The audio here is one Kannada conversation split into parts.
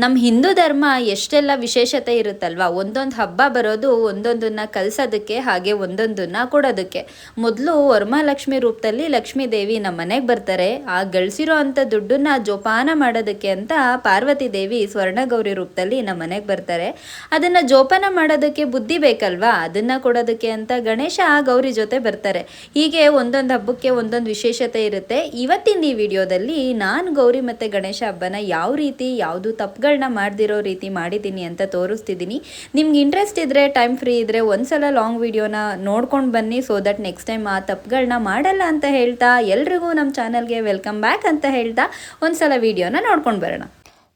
ನಮ್ಮ ಹಿಂದೂ ಧರ್ಮ ಎಷ್ಟೆಲ್ಲ ವಿಶೇಷತೆ ಇರುತ್ತಲ್ವ? ಒಂದೊಂದು ಹಬ್ಬ ಬರೋದು, ಒಂದೊಂದನ್ನ ಕಲಿಸೋದಕ್ಕೆ ಹಾಗೆ ಒಂದೊಂದನ್ನ ಕೊಡೋದಕ್ಕೆ. ಮೊದಲು ವರಮಹಾಲಕ್ಷ್ಮಿ ರೂಪದಲ್ಲಿ ಲಕ್ಷ್ಮೀ ದೇವಿ ನಮ್ಮ ಮನೆಗೆ ಬರ್ತಾರೆ. ಆ ಗಳಿಸಿರೋ ಅಂಥ ದುಡ್ಡನ್ನ ಜೋಪಾನ ಮಾಡೋದಕ್ಕೆ ಅಂತ ಪಾರ್ವತಿ ದೇವಿ ಸ್ವರ್ಣಗೌರಿ ರೂಪದಲ್ಲಿ ನಮ್ಮ ಮನೆಗೆ ಬರ್ತಾರೆ. ಅದನ್ನು ಜೋಪಾನ ಮಾಡೋದಕ್ಕೆ ಬುದ್ಧಿ ಬೇಕಲ್ವಾ? ಅದನ್ನು ಕೊಡೋದಕ್ಕೆ ಅಂತ ಗಣೇಶ ಗೌರಿ ಜೊತೆ ಬರ್ತಾರೆ. ಹೀಗೆ ಒಂದೊಂದು ಹಬ್ಬಕ್ಕೆ ಒಂದೊಂದು ವಿಶೇಷತೆ ಇರುತ್ತೆ. ಇವತ್ತಿನ ಈ ವಿಡಿಯೋದಲ್ಲಿ ನಾನು ಗೌರಿ ಮತ್ತು ಗಣೇಶ ಹಬ್ಬನ ಯಾವ ರೀತಿ, ಯಾವುದು ತಪ್ಪುಗಳನ್ನ ಮಾಡ್ದಿರೋ ರೀತಿ ಮಾಡಿದ್ದೀನಿ ಅಂತ ತೋರಿಸ್ತಿದ್ದೀನಿ. ನಿಮ್ಗೆ ಇಂಟ್ರೆಸ್ಟ್ ಇದ್ದರೆ ಟೈಮ್ ಫ್ರೀ ಇದ್ದರೆ ಒಂದ್ಸಲ ಲಾಂಗ್ ವಿಡಿಯೋನ ನೋಡ್ಕೊಂಡು ಬನ್ನಿ ಸೊ ದಟ್ ನೆಕ್ಸ್ಟ್ ಟೈಮ್ ಆ ತಪ್ಪುಗಳನ್ನ ಮಾಡಲ್ಲ ಅಂತ ಹೇಳ್ತಾ, ಎಲ್ರಿಗೂ ನಮ್ಮ ಚಾನಲ್ಗೆ ವೆಲ್ಕಮ್ ಬ್ಯಾಕ್ ಅಂತ ಹೇಳ್ತಾ, ಒಂದ್ಸಲ ವಿಡಿಯೋನ ನೋಡ್ಕೊಂಡು ಬರೋಣ.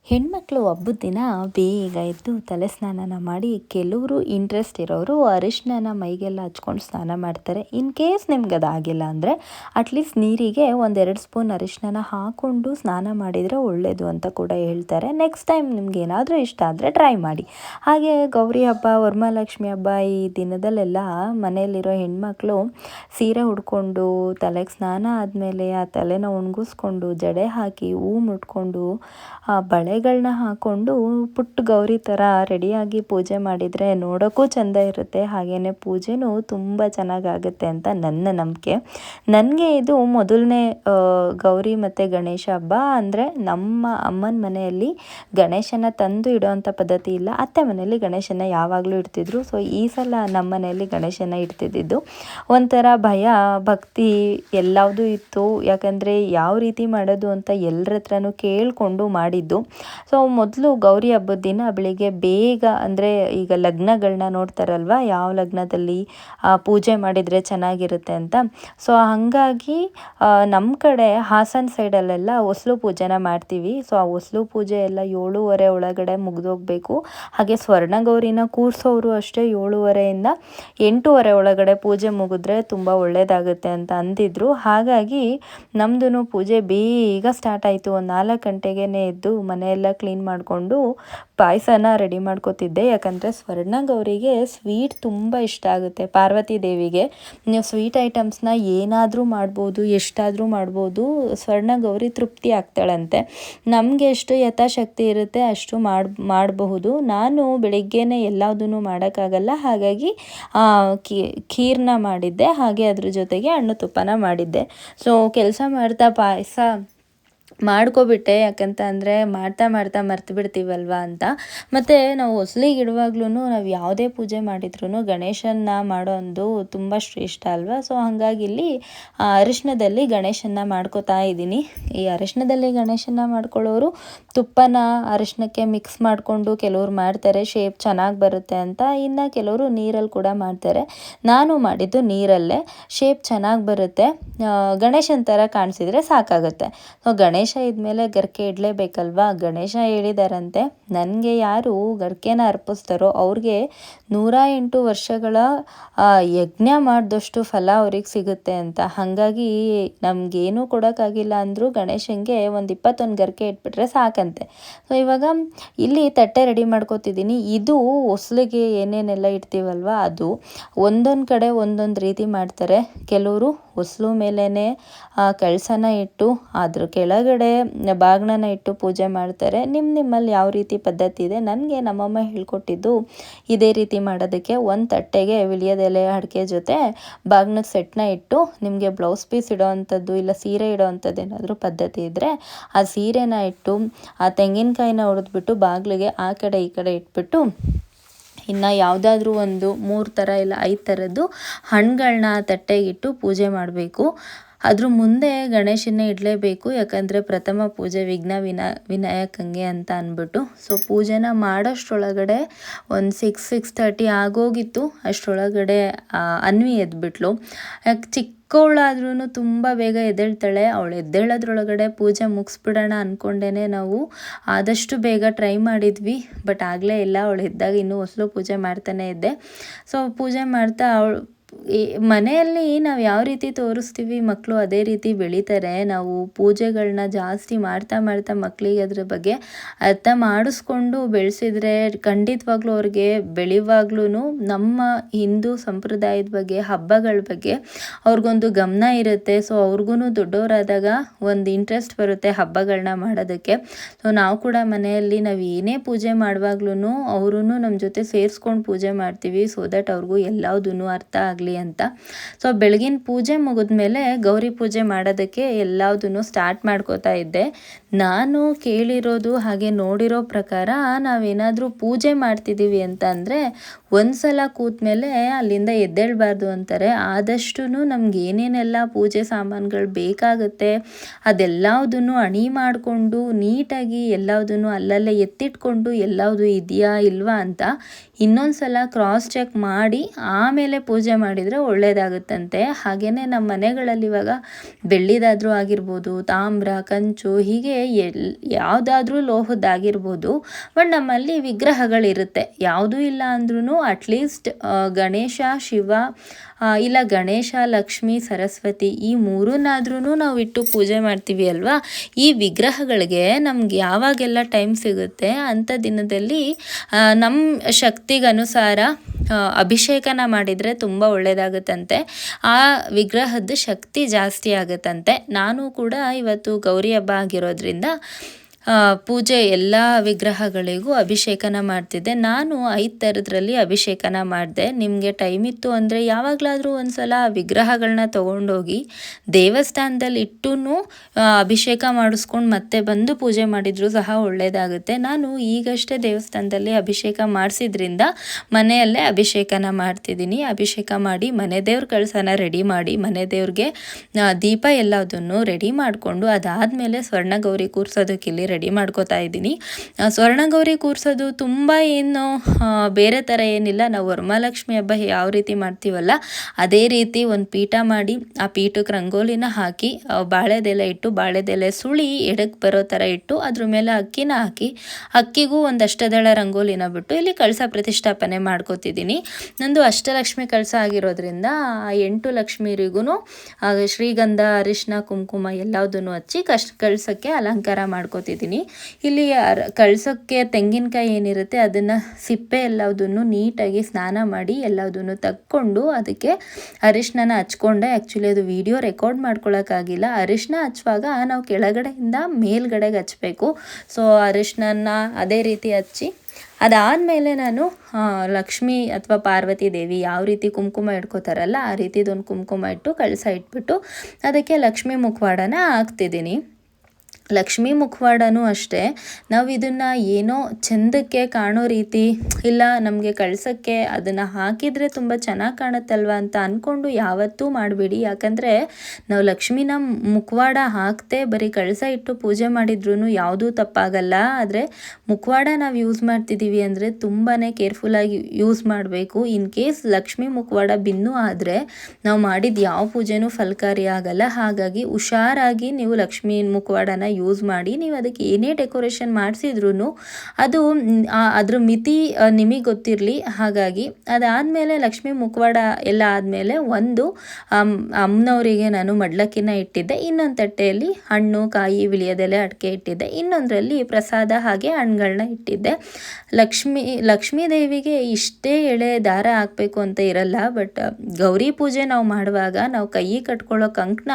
ಹೆಣ್ಮಕ್ಳು ಹಬ್ಬದ ದಿನ ಬೇಗ ಎದ್ದು ತಲೆ ಸ್ನಾನನ ಮಾಡಿ ಕೆಲವರು ಇಂಟ್ರೆಸ್ಟ್ ಇರೋರು ಅರಿಶಿನ ಮೈಗೆಲ್ಲ ಹಚ್ಕೊಂಡು ಸ್ನಾನ ಮಾಡ್ತಾರೆ. ಇನ್ ಕೇಸ್ ನಿಮ್ಗೆ ಅದಾಗಿಲ್ಲ ಅಂದರೆ ಅಟ್ಲೀಸ್ಟ್ ನೀರಿಗೆ ಒಂದೆರಡು ಸ್ಪೂನ್ ಅರಿಶಿನ ಹಾಕ್ಕೊಂಡು ಸ್ನಾನ ಮಾಡಿದರೆ ಒಳ್ಳೆಯದು ಅಂತ ಕೂಡ ಹೇಳ್ತಾರೆ. ನೆಕ್ಸ್ಟ್ ಟೈಮ್ ನಿಮ್ಗೆ ಏನಾದರೂ ಇಷ್ಟ ಆದರೆ ಟ್ರೈ ಮಾಡಿ. ಹಾಗೆ ಗೌರಿ ಹಬ್ಬ, ವರಮಹಾಲಕ್ಷ್ಮಿ ಹಬ್ಬ ಈ ದಿನದಲ್ಲೆಲ್ಲ ಮನೆಯಲ್ಲಿರೋ ಹೆಣ್ಮಕ್ಳು ಸೀರೆ ಉಡ್ಕೊಂಡು ತಲೆಗೆ ಸ್ನಾನ ಆದಮೇಲೆ ಆ ತಲೆನ ಒಣಗಿಸ್ಕೊಂಡು ಜಡೆ ಹಾಕಿ ಹೂ ಮುಟ್ಕೊಂಡು ಆ ಬಳೆಗಳನ್ನ ಹಾಕ್ಕೊಂಡು ಪುಟ್ಟ ಗೌರಿ ಥರ ರೆಡಿಯಾಗಿ ಪೂಜೆ ಮಾಡಿದರೆ ನೋಡೋಕ್ಕೂ ಚೆಂದ ಇರುತ್ತೆ. ಹಾಗೆಯೇ ಪೂಜೆನೂ ತುಂಬ ಚೆನ್ನಾಗಾಗುತ್ತೆ ಅಂತ ನನ್ನ ನಂಬಿಕೆ. ನನಗೆ ಇದು ಮೊದಲನೇ ಗೌರಿ ಮತ್ತು ಗಣೇಶ ಹಬ್ಬ ಅಂದರೆ ನಮ್ಮ ಅಮ್ಮನ ಮನೆಯಲ್ಲಿ ಗಣೇಶನ ತಂದು ಇಡೋವಂಥ ಪದ್ಧತಿ ಇಲ್ಲ. ಅತ್ತೆ ಮನೆಯಲ್ಲಿ ಗಣೇಶನ ಯಾವಾಗಲೂ ಇಡ್ತಿದ್ರು. ಸೊ ಈ ಸಲ ನಮ್ಮ ಮನೆಯಲ್ಲಿ ಗಣೇಶನ ಇಡ್ತಿದ್ದಿದ್ದು. ಒಂಥರ ಭಯ, ಭಕ್ತಿ ಎಲ್ಲದೂ ಇತ್ತು. ಯಾಕಂದರೆ ಯಾವ ರೀತಿ ಮಾಡೋದು ಅಂತ ಎಲ್ಲರ ಹತ್ರನೂ ಕೇಳಿಕೊಂಡು ಮಾಡಿದ್ದು. ಸೊ ಮೊದಲು ಗೌರಿ ಹಬ್ಬದ ದಿನ ಬೆಳಿಗ್ಗೆ ಬೇಗ ಅಂದರೆ ಈಗ ಲಗ್ನಗಳನ್ನ ನೋಡ್ತಾರಲ್ವ? ಯಾವ ಲಗ್ನದಲ್ಲಿ ಪೂಜೆ ಮಾಡಿದರೆ ಚೆನ್ನಾಗಿರುತ್ತೆ ಅಂತ. ಸೊ ಹಾಗಾಗಿ ನಮ್ಮ ಕಡೆ ಹಾಸನ ಸೈಡಲ್ಲೆಲ್ಲ ಹೊಸ್ಲು ಪೂಜೆನ ಮಾಡ್ತೀವಿ. ಸೊ ಆ ಹೊಸ್ಲು ಪೂಜೆ ಎಲ್ಲ ಏಳುವರೆ ಒಳಗಡೆ ಮುಗಿದೋಗ್ಬೇಕು. ಹಾಗೆ ಸ್ವರ್ಣ ಗೌರಿನ ಕೂರಿಸೋರು ಅಷ್ಟೇ ಏಳುವರೆಯಿಂದ ಎಂಟೂವರೆ ಒಳಗಡೆ ಪೂಜೆ ಮುಗಿದ್ರೆ ತುಂಬ ಒಳ್ಳೆಯದಾಗುತ್ತೆ ಅಂತ ಅಂದಿದ್ರು. ಹಾಗಾಗಿ ನಮ್ಮದು ಪೂಜೆ ಬೇಗ ಸ್ಟಾರ್ಟ್ ಆಯಿತು. ಒಂದು ನಾಲ್ಕು ಗಂಟೆಗೇ ಎದ್ದು ಮನೆಯೆಲ್ಲ ಕ್ಲೀನ್ ಮಾಡಿಕೊಂಡು ಪಾಯಸನ ರೆಡಿ ಮಾಡ್ಕೋತಿದ್ದೆ. ಯಾಕಂದರೆ ಸ್ವರ್ಣ ಗೌರಿಗೆ ಸ್ವೀಟ್ ತುಂಬ ಇಷ್ಟ ಆಗುತ್ತೆ ಪಾರ್ವತಿ ದೇವಿಗೆ. ನೀವು ಸ್ವೀಟ್ ಐಟಮ್ಸ್ನ ಏನಾದರೂ ಮಾಡ್ಬೋದು, ಎಷ್ಟಾದರೂ ಮಾಡ್ಬೋದು ಸ್ವರ್ಣ ಗೌರಿ ತೃಪ್ತಿ ಆಗ್ತಾಳಂತೆ. ನಮಗೆ ಎಷ್ಟು ಯಥಾಶಕ್ತಿ ಇರುತ್ತೆ ಅಷ್ಟು ಮಾಡಿ, ಮಾಡಬಹುದು. ನಾನು ಬೆಳಿಗ್ಗೆನೇ ಎಲ್ಲದನ್ನು ಮಾಡೋಕ್ಕಾಗಲ್ಲ. ಹಾಗಾಗಿ ಖೀರ್ನ ಮಾಡಿದ್ದೆ. ಹಾಗೆ ಅದ್ರ ಜೊತೆಗೆ ಹಣ್ಣು ತುಪ್ಪನ ಮಾಡಿದ್ದೆ. ಸೊ ಕೆಲಸ ಮಾಡ್ತಾ ಪಾಯಸ ಮಾಡ್ಕೊಬಿಟ್ಟೆ ಯಾಕಂತ ಅಂದರೆ ಮಾಡ್ತಾ ಮಾಡ್ತಾ ಮರ್ತು ಬಿಡ್ತೀವಲ್ವ ಅಂತ. ಮತ್ತು ನಾವು ಹೊಸ್ಲಿಗೆ ಇಡುವಾಗ್ಲೂ ನಾವು ಯಾವುದೇ ಪೂಜೆ ಮಾಡಿದ್ರೂ ಗಣೇಶನ್ನ ಮಾಡೋ ಒಂದು ತುಂಬ ಶ್ರೇಷ್ಠ ಅಲ್ವಾ? ಸೊ ಹಾಗಾಗಿ ಇಲ್ಲಿ ಅರಿಶಿನದಲ್ಲಿ ಗಣೇಶನ್ನ ಮಾಡ್ಕೋತಾ ಇದ್ದೀನಿ. ಈ ಅರಿಶಿನದಲ್ಲಿ ಗಣೇಶನ್ನ ಮಾಡ್ಕೊಳ್ಳೋರು ತುಪ್ಪನ ಅರಿಶಿನಕ್ಕೆ ಮಿಕ್ಸ್ ಮಾಡಿಕೊಂಡು ಕೆಲವ್ರು ಮಾಡ್ತಾರೆ ಶೇಪ್ ಚೆನ್ನಾಗಿ ಬರುತ್ತೆ ಅಂತ. ಇನ್ನು ಕೆಲವರು ನೀರಲ್ಲಿ ಕೂಡ ಮಾಡ್ತಾರೆ. ನಾನು ಮಾಡಿದ್ದು ನೀರಲ್ಲೇ ಶೇಪ್ ಚೆನ್ನಾಗಿ ಬರುತ್ತೆ. ಗಣೇಶನ ಥರ ಕಾಣಿಸಿದ್ರೆ ಸಾಕಾಗುತ್ತೆ. ಸೊ ಗಣೇಶ ಗಣೇಶ ಇದ್ಮೇಲೆ ಗರ್ಕೆ ಇಡಲೇಬೇಕಲ್ವಾ? ಗಣೇಶ ಹೇಳಿದಾರಂತೆ, ನನಗೆ ಯಾರು ಗರ್ಕೆನ ಅರ್ಪಿಸ್ತಾರೋ ಅವ್ರಿಗೆ ನೂರ ಎಂಟು ವರ್ಷಗಳ ಯಜ್ಞ ಮಾಡಿದಷ್ಟು ಫಲ ಅವ್ರಿಗೆ ಸಿಗುತ್ತೆ ಅಂತ. ಹಾಗಾಗಿ ನಮಗೇನು ಕೊಡೋಕ್ಕಾಗಿಲ್ಲ ಅಂದರೂ ಗಣೇಶನಿಗೆ ಒಂದು ಇಪ್ಪತ್ತೊಂದು ಗರ್ಕೆ ಇಟ್ಬಿಟ್ರೆ ಸಾಕಂತೆ. ಸೊ ಇವಾಗ ಇಲ್ಲಿ ತಟ್ಟೆ ರೆಡಿ ಮಾಡ್ಕೋತಿದ್ದೀನಿ ಇದು ಹೊಸ್ಲಿಗೆ ಏನೇನೆಲ್ಲ ಇಡ್ತೀವಲ್ವ? ಅದು ಒಂದೊಂದು ಕಡೆ ಒಂದೊಂದು ರೀತಿ ಮಾಡ್ತಾರೆ. ಕೆಲವರು ಹೊಸ್ಲು ಮೇಲೇ ಕಳಸನ ಇಟ್ಟು ಅದ್ರ ಕೆಳಗಡೆ ಬಾಗಿಣನ ಇಟ್ಟು ಪೂಜೆ ಮಾಡ್ತಾರೆ. ನಿಮ್ಮ ನಿಮ್ಮಲ್ಲಿ ಯಾವ ರೀತಿ ಪದ್ಧತಿ ಇದೆ? ನನಗೆ ನಮ್ಮಮ್ಮ ಹೇಳ್ಕೊಟ್ಟಿದ್ದು ಇದೇ ರೀತಿ ಮಾಡೋದಕ್ಕೆ ಒಂದು ತಟ್ಟೆಗೆ ವಿಳಿಯೋದೆಲೆ ಅಡಿಕೆ ಜೊತೆ ಬಾಗಿಣದ ಸೆಟ್ನ ಇಟ್ಟು ನಿಮಗೆ ಬ್ಲೌಸ್ ಪೀಸ್ ಇಡೋ ಅಂಥದ್ದು ಇಲ್ಲ ಸೀರೆ ಇಡೋ ಅಂಥದ್ದು ಏನಾದರೂ ಪದ್ಧತಿ ಇದ್ದರೆ ಆ ಸೀರೆನ ಇಟ್ಟು ಆ ತೆಂಗಿನಕಾಯಿನ ಹೊಡೆದ್ಬಿಟ್ಟು ಬಾಗಿಲಿಗೆ ಆ ಕಡೆ ಈ ಕಡೆ ಇಟ್ಬಿಟ್ಟು ಇನ್ನು ಯಾವುದಾದ್ರೂ ಒಂದು ಮೂರು ಥರ ಇಲ್ಲ ಐದು ಥರದ್ದು ಹಣ್ಣುಗಳನ್ನ ತಟ್ಟೆಗಿಟ್ಟು ಪೂಜೆ ಮಾಡಬೇಕು. ಅದ್ರ ಮುಂದೆ ಗಣೇಶನ ಇಡಲೇಬೇಕು, ಯಾಕಂದರೆ ಪ್ರಥಮ ಪೂಜೆ ವಿಘ್ನ ವಿನ ವಿನಾಯಕಂಗೆ ಅಂತ ಅಂದ್ಬಿಟ್ಟು ಸೊ ಪೂಜೆನ ಮಾಡೋಷ್ಟರೊಳಗಡೆ ಒಂದು ಸಿಕ್ಸ್ ಸಿಕ್ಸ್ ತರ್ಟಿ ಆಗೋಗಿತ್ತು. ಅಷ್ಟರೊಳಗಡೆ ಅನ್ವಿ ಎದ್ಬಿಟ್ಲು. ಯಾಕೆ ಚಿಕ್ಕವಳಾದ್ರೂ ತುಂಬ ಬೇಗ ಎದ್ದೇಳ್ತಾಳೆ. ಅವಳು ಎದ್ದೇಳೋದ್ರೊಳಗಡೆ ಪೂಜೆ ಮುಗಿಸ್ಬಿಡೋಣ ಅಂದ್ಕೊಂಡೇ ನಾವು ಆದಷ್ಟು ಬೇಗ ಟ್ರೈ ಮಾಡಿದ್ವಿ. ಬಟ್ ಆಗಲೇ ಇಲ್ಲ, ಅವಳು ಎದ್ದಾಗ ಇನ್ನೂ ಹೊಸಲು ಪೂಜೆ ಮಾಡ್ತಾನೆ ಇದ್ದೆ. ಸೊ ಪೂಜೆ ಮಾಡ್ತಾ ಅವಳು ಈ ಮನೆಯಲ್ಲಿ ನಾವು ಯಾವ ರೀತಿ ತೋರಿಸ್ತೀವಿ ಮಕ್ಕಳು ಅದೇ ರೀತಿ ಬೆಳೀತಾರೆ, ನಾವು ಪೂಜೆಗಳನ್ನ ಜಾಸ್ತಿ ಮಾಡ್ತಾ ಮಾಡ್ತಾ ಮಕ್ಕಳಿಗೆ ಅದ್ರ ಬಗ್ಗೆ ಅರ್ಥ ಮಾಡಿಸ್ಕೊಂಡು ಬೆಳೆಸಿದ್ರೆ ಖಂಡಿತವಾಗ್ಲೂ ಅವ್ರಿಗೆ ಬೆಳೆಯುವಾಗ್ಲೂ ನಮ್ಮ ಹಿಂದೂ ಸಂಪ್ರದಾಯದ ಬಗ್ಗೆ, ಹಬ್ಬಗಳ ಬಗ್ಗೆ ಅವ್ರಿಗೊಂದು ಗಮನ ಇರುತ್ತೆ. ಸೊ ಅವ್ರಿಗೂ ದೊಡ್ಡವರಾದಾಗ ಒಂದು ಇಂಟ್ರೆಸ್ಟ್ ಬರುತ್ತೆ ಹಬ್ಬಗಳನ್ನ ಮಾಡೋದಕ್ಕೆ. ಸೊ ನಾವು ಕೂಡ ಮನೆಯಲ್ಲಿ ನಾವು ಏನೇ ಪೂಜೆ ಮಾಡುವಾಗ್ಲೂ ಅವರೂ ನಮ್ಮ ಜೊತೆ ಸೇರಿಸ್ಕೊಂಡು ಪೂಜೆ ಮಾಡ್ತೀವಿ. ಸೊ ದಟ್ ಅವ್ರಿಗೂ ಎಲ್ಲದೂ ಅರ್ಥ ಆಗಲಿ ಅಂತ. ಸೊ ಬೆಳಗಿನ ಪೂಜೆ ಮುಗಿದ್ಮೇಲೆ ಗೌರಿ ಪೂಜೆ ಮಾಡೋದಕ್ಕೆ ಎಲ್ಲದನ್ನು ಸ್ಟಾರ್ಟ್ ಮಾಡ್ಕೋತಾ ಇದ್ದೆ. ನಾನು ಕೇಳಿರೋದು ಹಾಗೆ ನೋಡಿರೋ ಪ್ರಕಾರ ನಾವೇನಾದರೂ ಪೂಜೆ ಮಾಡ್ತಿದ್ದೀವಿ ಅಂತ ಅಂದರೆ ಒಂದು ಸಲ ಕೂತ್ಮೇಲೆ ಅಲ್ಲಿಂದ ಎದ್ದೇಳಬಾರ್ದು ಅಂತಾರೆ. ಆದಷ್ಟು ನಮ್ಗೆ ಏನೇನೆಲ್ಲ ಪೂಜೆ ಸಾಮಾನುಗಳು ಬೇಕಾಗುತ್ತೆ ಅದೆಲ್ಲದನ್ನು ಅಣಿ ಮಾಡಿಕೊಂಡು ನೀಟಾಗಿ ಎಲ್ಲದನ್ನು ಅಲ್ಲಲ್ಲೇ ಎತ್ತಿಟ್ಕೊಂಡು ಎಲ್ಲವುದು ಇದೆಯಾ ಇಲ್ವಾ ಅಂತ ಇನ್ನೊಂದು ಸಲ ಕ್ರಾಸ್ ಚೆಕ್ ಮಾಡಿ ಆಮೇಲೆ ಪೂಜೆ ಮಾಡಿದರೆ ಒಳ್ಳೆಯದಾಗುತ್ತಂತೆ ಹಾಗೇ ನಮ್ಮ ಮನೆಗಳಲ್ಲಿ ಇವಾಗ ಬೆಳ್ಳಿದಾದರೂ ಆಗಿರ್ಬೋದು, ತಾಮ್ರ, ಕಂಚು, ಹೀಗೆ ಎಲ್, ಯಾವುದಾದ್ರೂ ಲೋಹದ್ದಾಗಿರ್ಬೋದು, ಬಟ್ ನಮ್ಮಲ್ಲಿ ವಿಗ್ರಹಗಳಿರುತ್ತೆ. ಯಾವುದೂ ಇಲ್ಲ ಅಂದ್ರೂ ಅಟ್ಲೀಸ್ಟ್ ಗಣೇಶ, ಶಿವ ಇಲ್ಲ ಗಣೇಶ, ಲಕ್ಷ್ಮಿ, ಸರಸ್ವತಿ ಈ ಮೂರನ್ನಾದ್ರೂ ನಾವು ಇಟ್ಟು ಪೂಜೆ ಮಾಡ್ತೀವಿ ಅಲ್ವಾ? ಈ ವಿಗ್ರಹಗಳಿಗೆ ನಮ್ಗೆ ಯಾವಾಗೆಲ್ಲ ಟೈಮ್ ಸಿಗುತ್ತೆ ಅಂಥ ದಿನದಲ್ಲಿ ನಮ್ಮ ಶಕ್ತಿಗನುಸಾರ ಅಭಿಷೇಕನ ಮಾಡಿದರೆ ತುಂಬ ಒಳ್ಳೆಯದಾಗುತ್ತಂತೆ ಆ ವಿಗ್ರಹದ ಶಕ್ತಿ ಜಾಸ್ತಿ ಆಗುತ್ತಂತೆ. ನಾನು ಕೂಡ ಇವತ್ತು ಗೌರಿ ಹಬ್ಬ ಆಗಿರೋದ್ರಿಂದ ಪೂಜೆ ಎಲ್ಲ ವಿಗ್ರಹಗಳಿಗೂ ಅಭಿಷೇಕನ ಮಾಡ್ತಿದ್ದೆ. ನಾನು ಐದು ಥರದ್ರಲ್ಲಿ ಅಭಿಷೇಕನ ಮಾಡಿದೆ. ನಿಮಗೆ ಟೈಮ್ ಇತ್ತು ಅಂದರೆ ಯಾವಾಗಲಾದರೂ ಒಂದು ಸಲ ವಿಗ್ರಹಗಳನ್ನ ತೊಗೊಂಡೋಗಿ ದೇವಸ್ಥಾನದಲ್ಲಿ ಇಟ್ಟು ಅಭಿಷೇಕ ಮಾಡಿಸ್ಕೊಂಡು ಮತ್ತೆ ಬಂದು ಪೂಜೆ ಮಾಡಿದರೂ ಸಹ ಒಳ್ಳೆಯದಾಗುತ್ತೆ ನಾನು ಈಗಷ್ಟೇ ದೇವಸ್ಥಾನದಲ್ಲಿ ಅಭಿಷೇಕ ಮಾಡಿಸಿದ್ರಿಂದ ಮನೆಯಲ್ಲೇ ಅಭಿಷೇಕನ ಮಾಡ್ತಿದ್ದೀನಿ. ಅಭಿಷೇಕ ಮಾಡಿ ಮನೆ ದೇವ್ರ ಕಳಸನ ರೆಡಿ ಮಾಡಿ ಮನೆ ದೇವ್ರಿಗೆ ದೀಪ ಎಲ್ಲದನ್ನು ರೆಡಿ ಮಾಡಿಕೊಂಡು ಅದಾದಮೇಲೆ ಸ್ವರ್ಣಗೌರಿ ಕೂರ್ಸೋದಕ್ಕಿಲ್ಲಿ ರೆಡಿ ಮಾಡ್ಕೋತಾ ಇದ್ದೀನಿ. ಸ್ವರ್ಣಗೌರಿ ಕೂರಿಸೋದು ತುಂಬ ಏನು ಬೇರೆ ಥರ ಏನಿಲ್ಲ. ನಾವು ವರಮಹಾಲಕ್ಷ್ಮಿ ಹಬ್ಬ ಯಾವ ರೀತಿ ಮಾಡ್ತೀವಲ್ಲ, ಅದೇ ರೀತಿ ಒಂದು ಪೀಠ ಮಾಡಿ ಆ ಪೀಠಕ್ಕೆ ರಂಗೋಲಿನ ಹಾಕಿ ಬಾಳೆದೆಲೆ ಇಟ್ಟು, ಬಾಳೆದೆಲೆ ಸುಳಿ ಎಡಕ್ಕೆ ಬರೋ ಥರ ಇಟ್ಟು, ಅದ್ರ ಮೇಲೆ ಅಕ್ಕಿನ ಹಾಕಿ, ಅಕ್ಕಿಗೂ ಒಂದು ಅಷ್ಟದಳ ರಂಗೋಲಿನ ಬಿಟ್ಟು ಇಲ್ಲಿ ಕಳಸ ಪ್ರತಿಷ್ಠಾಪನೆ ಮಾಡ್ಕೋತಿದ್ದೀನಿ. ನಂದು ಅಷ್ಟಲಕ್ಷ್ಮಿ ಕಳಸ ಆಗಿರೋದ್ರಿಂದ ಆ ಎಂಟು ಲಕ್ಷ್ಮೀರಿಗೂ ಶ್ರೀಗಂಧ ಅರಿಶಿನ ಕುಂಕುಮ ಎಲ್ಲದನ್ನು ಹಚ್ಚಿ ಕಷ್ಟ ಕಳಸಕ್ಕೆ ಅಲಂಕಾರ ಮಾಡ್ಕೋತಿದ್ದೀನಿ. ಇಲ್ಲಿ ಕಳ್ಸೋಕ್ಕೆ ತೆಂಗಿನಕಾಯಿ ಏನಿರುತ್ತೆ ಅದನ್ನು ಸಿಪ್ಪೆ ಎಲ್ಲದನ್ನು ನೀಟಾಗಿ ಸ್ನಾನ ಮಾಡಿ ಎಲ್ಲದನ್ನು ತಕ್ಕೊಂಡು ಅದಕ್ಕೆ ಅರಿಶಿನ ಹಚ್ಕೊಂಡೆ. ಆ್ಯಕ್ಚುಲಿ ಅದು ವಿಡಿಯೋ ರೆಕಾರ್ಡ್ ಮಾಡ್ಕೊಳ್ಳೋಕ್ಕಾಗಿಲ್ಲ ಅರಿಶಿನ ಹಚ್ಚುವಾಗ ನಾವು ಕೆಳಗಡೆಯಿಂದ ಮೇಲ್ಗಡೆಗೆ ಹಚ್ಚಬೇಕು ಸೊ ಅರಿಶಿನ ಅದೇ ರೀತಿ ಹಚ್ಚಿ, ಅದಾದಮೇಲೆ ನಾನು ಲಕ್ಷ್ಮಿ ಅಥವಾ ಪಾರ್ವತಿ ದೇವಿ ಯಾವ ರೀತಿ ಕುಂಕುಮ ಇಟ್ಕೋತಾರಲ್ಲ ಆ ರೀತಿದೊಂದು ಕುಂಕುಮ ಇಟ್ಟು ಕಳಸ ಇಟ್ಬಿಟ್ಟು ಅದಕ್ಕೆ ಲಕ್ಷ್ಮಿ ಮುಖವಾಡನ ಹಾಕ್ತಿದ್ದೀನಿ. ಲಕ್ಷ್ಮೀ ಮುಖವಾಡನೂ ಅಷ್ಟೇ. ನಾವು ಇದನ್ನು ಏನೋ ಚೆಂದಕ್ಕೆ ಕಾಣೋ ರೀತಿ, ಇಲ್ಲ ನಮಗೆ ಕಳ್ಸೋಕ್ಕೆ ಅದನ್ನು ಹಾಕಿದರೆ ತುಂಬ ಚೆನ್ನಾಗಿ ಕಾಣುತ್ತಲ್ವ ಅಂತ ಅಂದ್ಕೊಂಡು ಯಾವತ್ತೂ ಮಾಡಬೇಡಿ. ಯಾಕಂದರೆ ನಾವು ಲಕ್ಷ್ಮಿನ ಮುಖವಾಡ ಹಾಕ್ತೆ ಬರೀ ಕಳಸ ಇಟ್ಟು ಪೂಜೆ ಮಾಡಿದ್ರೂ ಯಾವುದೂ ತಪ್ಪಾಗಲ್ಲ. ಆದರೆ ಮುಖವಾಡ ನಾವು ಯೂಸ್ ಮಾಡ್ತಿದ್ದೀವಿ ಅಂದರೆ ತುಂಬಾ ಕೇರ್ಫುಲ್ಲಾಗಿ ಯೂಸ್ ಮಾಡಬೇಕು. ಇನ್ ಕೇಸ್ ಲಕ್ಷ್ಮಿ ಮುಖವಾಡ ಬಿನ್ನು ಆದರೆ ನಾವು ಮಾಡಿದ ಯಾವ ಪೂಜೆನೂ ಫಲಕಾರಿ ಆಗಲ್ಲ ಹಾಗಾಗಿ ಹುಷಾರಾಗಿ ನೀವು ಲಕ್ಷ್ಮೀ ಮುಖವಾಡನ ಯೂಸ್ ಮಾಡಿ ನೀವು ಅದಕ್ಕೆ ಏನೇ ಡೆಕೋರೇಷನ್ ಮಾಡಿಸಿದ್ರೂ ಅದು ಅದ್ರ ಮಿತಿ ನಿಮಗೆ ಗೊತ್ತಿರಲಿ. ಹಾಗಾಗಿ ಅದಾದಮೇಲೆ ಲಕ್ಷ್ಮಿ ಮುಖವಾಡ ಎಲ್ಲ ಆದಮೇಲೆ ಒಂದು ಅಮ್ಮನವರಿಗೆ ನಾನು ಮಡ್ಲಕ್ಕಿನ ಇಟ್ಟಿದ್ದೆ. ಇನ್ನೊಂದು ತಟ್ಟೆಯಲ್ಲಿ ಹಣ್ಣು, ಕಾಯಿ, ವಿಳಿಯೋದೆಲೆ, ಅಡಿಕೆ ಇಟ್ಟಿದ್ದೆ. ಇನ್ನೊಂದರಲ್ಲಿ ಪ್ರಸಾದ ಹಾಗೆ ಹಣ್ಣುಗಳನ್ನ ಇಟ್ಟಿದ್ದೆ. ಲಕ್ಷ್ಮಿ, ಲಕ್ಷ್ಮೀ ದೇವಿಗೆ ಇಷ್ಟೇ ಎಳೆ ದಾರ ಹಾಕಬೇಕು ಅಂತ ಇರಲ್ಲ. ಬಟ್, ಗೌರಿ ಪೂಜೆ ನಾವು ಮಾಡುವಾಗ ನಾವು ಕೈ ಕಟ್ಕೊಳ್ಳೋ ಕಂಕಣ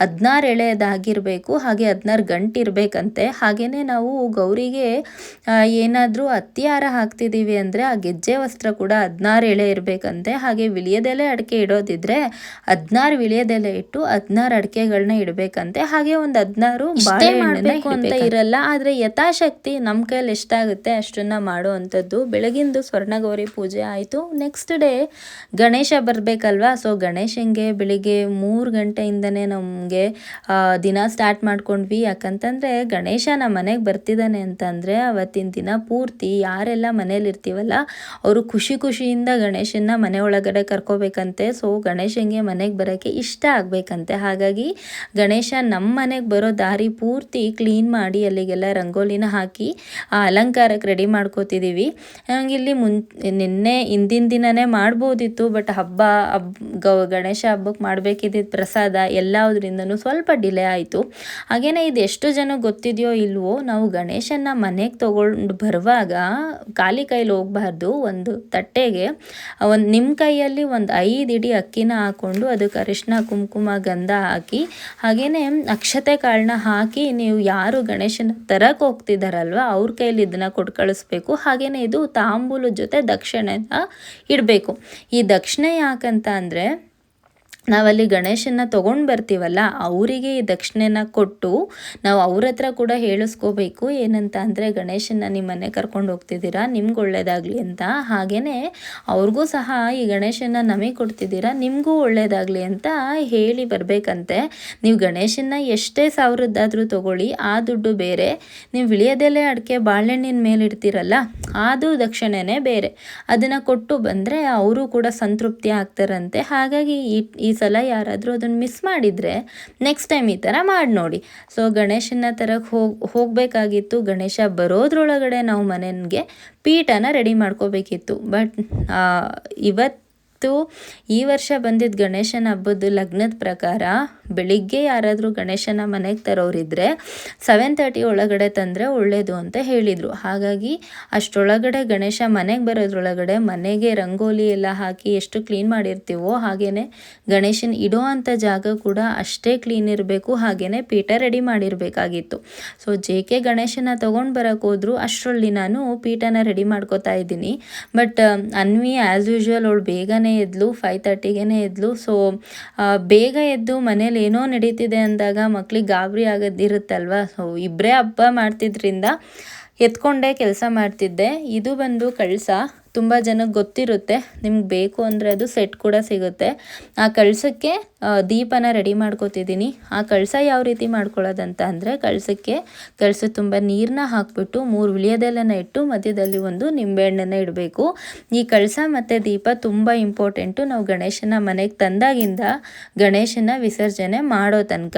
ಹದಿನಾರು ಎಳೆಯದಾಗಿರಬೇಕು ಹಾಗೆ ಹದಿನಾರು ಗಂಟಿರಬೇಕಂತೆ. ಹಾಗೆಯೇ ನಾವು ಗೌರಿಗೆ ಏನಾದರೂ ಅತ್ತಿಹಾರ ಹಾಕ್ತಿದ್ದೀವಿ ಅಂದರೆ ಆ ಗೆಜ್ಜೆ ವಸ್ತ್ರ ಕೂಡ ಹದಿನಾರು ಎಳೆ ಇರಬೇಕಂತೆ. ಹಾಗೆ ವಿಳಿಯದೆಲೆ ಅಡಿಕೆ ಇಡೋದಿದ್ರೆ ಹದಿನಾರು ವಿಳಿಯದೆಲೆ ಇಟ್ಟು ಹದಿನಾರು ಅಡಿಕೆಗಳನ್ನ ಇಡಬೇಕಂತೆ. ಹಾಗೆ ಒಂದು ಹದಿನಾರು ಬಾಳೆ ಮಾಡಬೇಕು ಅಂತ ಇರಲ್ಲ ಆದರೆ ಯಥಾಶಕ್ತಿ ನಮ್ಮ ಕೈಯಲ್ಲಿ ಎಷ್ಟಾಗುತ್ತೆ ಅಷ್ಟನ್ನು ಮಾಡುವಂಥದ್ದು. ಬೆಳಗಿಂದು ಸ್ವರ್ಣಗೌರಿ ಪೂಜೆ ಆಯಿತು. ನೆಕ್ಸ್ಟ್ ಡೇ ಗಣೇಶ ಬರಬೇಕಲ್ವಾ? ಸೊ ಗಣೇಶಂಗೆ ಬೆಳಿಗ್ಗೆ ಮೂರು ಗಂಟೆಯಿಂದನೇ ನಮಗೆ ದಿನ ಸ್ಟಾರ್ಟ್ ಮಾಡ್ಕೊಂಡ್ವಿ. ಯಾಕಂತಂದರೆ ಗಣೇಶ ನಮ್ಮ ಮನೆಗೆ ಬರ್ತಿದ್ದಾನೆ ಅಂತಂದರೆ ಅವತ್ತಿನ ದಿನ ಪೂರ್ತಿ ಯಾರೆಲ್ಲ ಮನೇಲಿ ಇರ್ತೀವಲ್ಲ, ಅವರು ಖುಷಿ ಖುಷಿಯಿಂದ ಗಣೇಶನ ಮನೆ ಒಳಗಡೆ ಕರ್ಕೋಬೇಕಂತೆ. ಸೊ ಗಣೇಶನಿಗೆ ಮನೆಗೆ ಬರೋಕ್ಕೆ ಇಷ್ಟ ಆಗಬೇಕಂತೆ. ಹಾಗಾಗಿ ಗಣೇಶ ನಮ್ಮ ಮನೆಗೆ ಬರೋ ದಾರಿ ಪೂರ್ತಿ ಕ್ಲೀನ್ ಮಾಡಿ ಅಲ್ಲಿಗೆಲ್ಲ ರಂಗೋಲಿನ ಹಾಕಿ ಆ ಅಲಂಕಾರಕ್ಕೆ ರೆಡಿ ಮಾಡ್ಕೋತಿದ್ದೀವಿ ಇಲ್ಲಿ ಮುನ್, ನಿನ್ನೆ ಹಿಂದಿನ ದಿನನೇ ಮಾಡ್ಬೋದಿತ್ತು ಬಟ್ ಹಬ್ಬ, ಹಬ್ ಗಣೇಶ ಹಬ್ಬಕ್ಕೆ ಮಾಡಬೇಕಿದ್ದ ಪ್ರಸಾದ ಎಲ್ಲದ್ರಿಂದನೂ ಸ್ವಲ್ಪ ಡಿಲೇ ಆಯಿತು. ಹಾಗೆಯೇ ಇದು ಎಷ್ಟು ಜನ ಗೊತ್ತಿದೆಯೋ ಇಲ್ವೋ, ನಾವು ಗಣೇಶನ ಮನೆಗೆ ತೊಗೊಂಡು ಬರುವಾಗ ಖಾಲಿ ಕೈಲಿ ಹೋಗಬಾರ್ದು. ಒಂದು ತಟ್ಟೆಗೆ ಒಂದು ನಿಮ್ಮ ಕೈಯಲ್ಲಿ ಒಂದು ಐದು ಇಡೀ ಅಕ್ಕಿನ ಹಾಕ್ಕೊಂಡು ಅದಕ್ಕೆ ಅರಿಶಿನ ಕುಂಕುಮ ಗಂಧ ಹಾಕಿ ಹಾಗೆಯೇ ಅಕ್ಷತೆ ಕಾಳನ್ನ ಹಾಕಿ ನೀವು ಯಾರು ಗಣೇಶನ ತರಕ್ಕೆ ಹೋಗ್ತಿದ್ದಾರಲ್ವ ಅವ್ರ ಕೈಲಿ ಇದನ್ನು ಕೊಟ್ಟು ಕಳಿಸ್ಬೇಕು. ಹಾಗೆಯೇ ಇದು ತಾಂಬೂಲದ ಜೊತೆ ದಕ್ಷಿಣೆನ ಇಡಬೇಕು. ಈ ದಕ್ಷಿಣೆ ಯಾಕಂತ ಅಂದರೆ ನಾವಲ್ಲಿ ಗಣೇಶನ ತೊಗೊಂಡು ಬರ್ತೀವಲ್ಲ, ಅವರಿಗೆ ಈ ದಕ್ಷಿಣೆನ ಕೊಟ್ಟು ನಾವು ಅವ್ರ ಹತ್ರ ಕೂಡ ಹೇಳಿಸ್ಕೋಬೇಕು, ಏನಂತ ಅಂದರೆ ಗಣೇಶನ ನಿಮ್ಮ ಮನೆ ಕರ್ಕೊಂಡು ಹೋಗ್ತಿದ್ದೀರಾ, ನಿಮ್ಗೆ ಒಳ್ಳೇದಾಗಲಿ ಅಂತ. ಹಾಗೆಯೇ ಅವ್ರಿಗೂ ಸಹ ಈ ಗಣೇಶನ ನಮಗೆ ಕೊಡ್ತಿದ್ದೀರಾ, ನಿಮಗೂ ಒಳ್ಳೇದಾಗಲಿ ಅಂತ ಹೇಳಿ ಬರಬೇಕಂತೆ. ನೀವು ಗಣೇಶನ ಎಷ್ಟೇ ಸಾವಿರದ್ದಾದರೂ ತೊಗೊಳ್ಳಿ, ಆ ದುಡ್ಡು ಬೇರೆ. ನೀವು ವಿಳಿಯದೆಲೆ ಅಡಿಕೆ ಬಾಳೆಹಣ್ಣಿನ ಮೇಲೆ ಇಡ್ತೀರಲ್ಲ, ಅದು ದಕ್ಷಿಣೆನೇ ಬೇರೆ. ಅದನ್ನು ಕೊಟ್ಟು ಬಂದರೆ ಅವರು ಕೂಡ ಸಂತೃಪ್ತಿ ಆಗ್ತಾರಂತೆ. ಹಾಗಾಗಿ ಈ ಸಲ ಯಾರಾದರೂ ಅದನ್ನು ಮಿಸ್ ಮಾಡಿದರೆ ನೆಕ್ಸ್ಟ್ ಟೈಮ್ ಈ ಥರ ಮಾಡಿ ನೋಡಿ. ಸೊ ಗಣೇಶನ ತರಕ್ಕೆ ಹೋಗಿ, ಹೋಗಬೇಕಾಗಿತ್ತು. ಗಣೇಶ ಬರೋದ್ರೊಳಗಡೆ ನಾವು ಮನೆಗೆ ಪೀಠನ ರೆಡಿ ಮಾಡ್ಕೋಬೇಕಿತ್ತು. ಬಟ್ ಇವತ್ತು ಈ ವರ್ಷ ಬಂದಿದ್ದ ಗಣೇಶನ ಹಬ್ಬದ ಲಗ್ನದ ಪ್ರಕಾರ ಬೆಳಿಗ್ಗೆ ಯಾರಾದರೂ ಗಣೇಶನ ಮನೆಗೆ ತರೋರಿದ್ರೆ ಸೆವೆನ್ ತರ್ಟಿ ಒಳಗಡೆ ತಂದರೆ ಒಳ್ಳೆಯದು ಅಂತ ಹೇಳಿದರು. ಹಾಗಾಗಿ ಅಷ್ಟರೊಳಗಡೆ ಗಣೇಶ ಮನೆಗೆ ಬರೋದ್ರೊಳಗಡೆ ಮನೆಗೆ ರಂಗೋಲಿ ಎಲ್ಲ ಹಾಕಿ ಎಷ್ಟು ಕ್ಲೀನ್ ಮಾಡಿರ್ತೀವೋ ಹಾಗೆಯೇ ಗಣೇಶನ ಇಡೋ ಅಂಥ ಜಾಗ ಕೂಡ ಅಷ್ಟೇ ಕ್ಲೀನ್ ಇರಬೇಕು ಹಾಗೆಯೇ ಪೀಠ ರೆಡಿ ಮಾಡಿರಬೇಕಾಗಿತ್ತು. ಸೊ ಜೆ ಕೆ ಗಣೇಶನ ತೊಗೊಂಡು ಬರೋಕೆ ಹೋದ್ರು, ಅಷ್ಟರಲ್ಲಿ ನಾನು ಪೀಠನ ರೆಡಿ ಮಾಡ್ಕೋತಾ ಇದ್ದೀನಿ. ಬಟ್ ಅನ್ವಿ ಆ್ಯಸ್ ಯೂಶ್ವಲ್ ಅವಳು ಬೇಗನೆ ಎದ್ಲು ಫೈವ್ ತರ್ಟಿಗೆ ಎದ್ಲು. ಸೊ ಬೇಗ ಎದ್ದು ಮನೇಲಿ ಏನೋ ನಡೀತಿದೆ ಅಂದಾಗ ಮಕ್ಳಿಗೆ ಗಾಬರಿ ಆಗೋದಿರುತ್ತಲ್ವ? ಸೊ ಇಬ್ಬರೇ ಹಬ್ಬ ಮಾಡ್ತಿದ್ದರಿಂದ ಎತ್ಕೊಂಡೇ ಕೆಲಸ ಮಾಡ್ತಿದ್ದೆ. ಇದು ಬಂದು ಕಳಸ. ತುಂಬ ಜನಕ್ಕೆ ಗೊತ್ತಿರುತ್ತೆ. ನಿಮ್ಗೆ ಬೇಕು ಅಂದರೆ ಅದು ಸೆಟ್ ಕೂಡ ಸಿಗುತ್ತೆ. ಆ ಕಳಸಕ್ಕೆ ದೀಪನ ರೆಡಿ ಮಾಡ್ಕೋತಿದ್ದೀನಿ ಆ ಕಳಸ ಯಾವ ರೀತಿ ಮಾಡ್ಕೊಳ್ಳೋದಂತ ಅಂದರೆ ಕಳಸಕ್ಕೆ ಕಳಸ ತುಂಬ ನೀರನ್ನ ಹಾಕ್ಬಿಟ್ಟು ಮೂರು ಉಳಿಯದೆಲ್ಲನ ಇಟ್ಟು ಮಧ್ಯದಲ್ಲಿ ಒಂದು ನಿಂಬೆಹಣ್ಣನ್ನು ಇಡಬೇಕು. ಈ ಕಳಸ ಮತ್ತು ದೀಪ ತುಂಬ ಇಂಪಾರ್ಟೆಂಟು ನಾವು ಗಣೇಶನ ಮನೆಗೆ ತಂದಾಗಿಂದ ಗಣೇಶನ ವಿಸರ್ಜನೆ ಮಾಡೋ ತನಕ.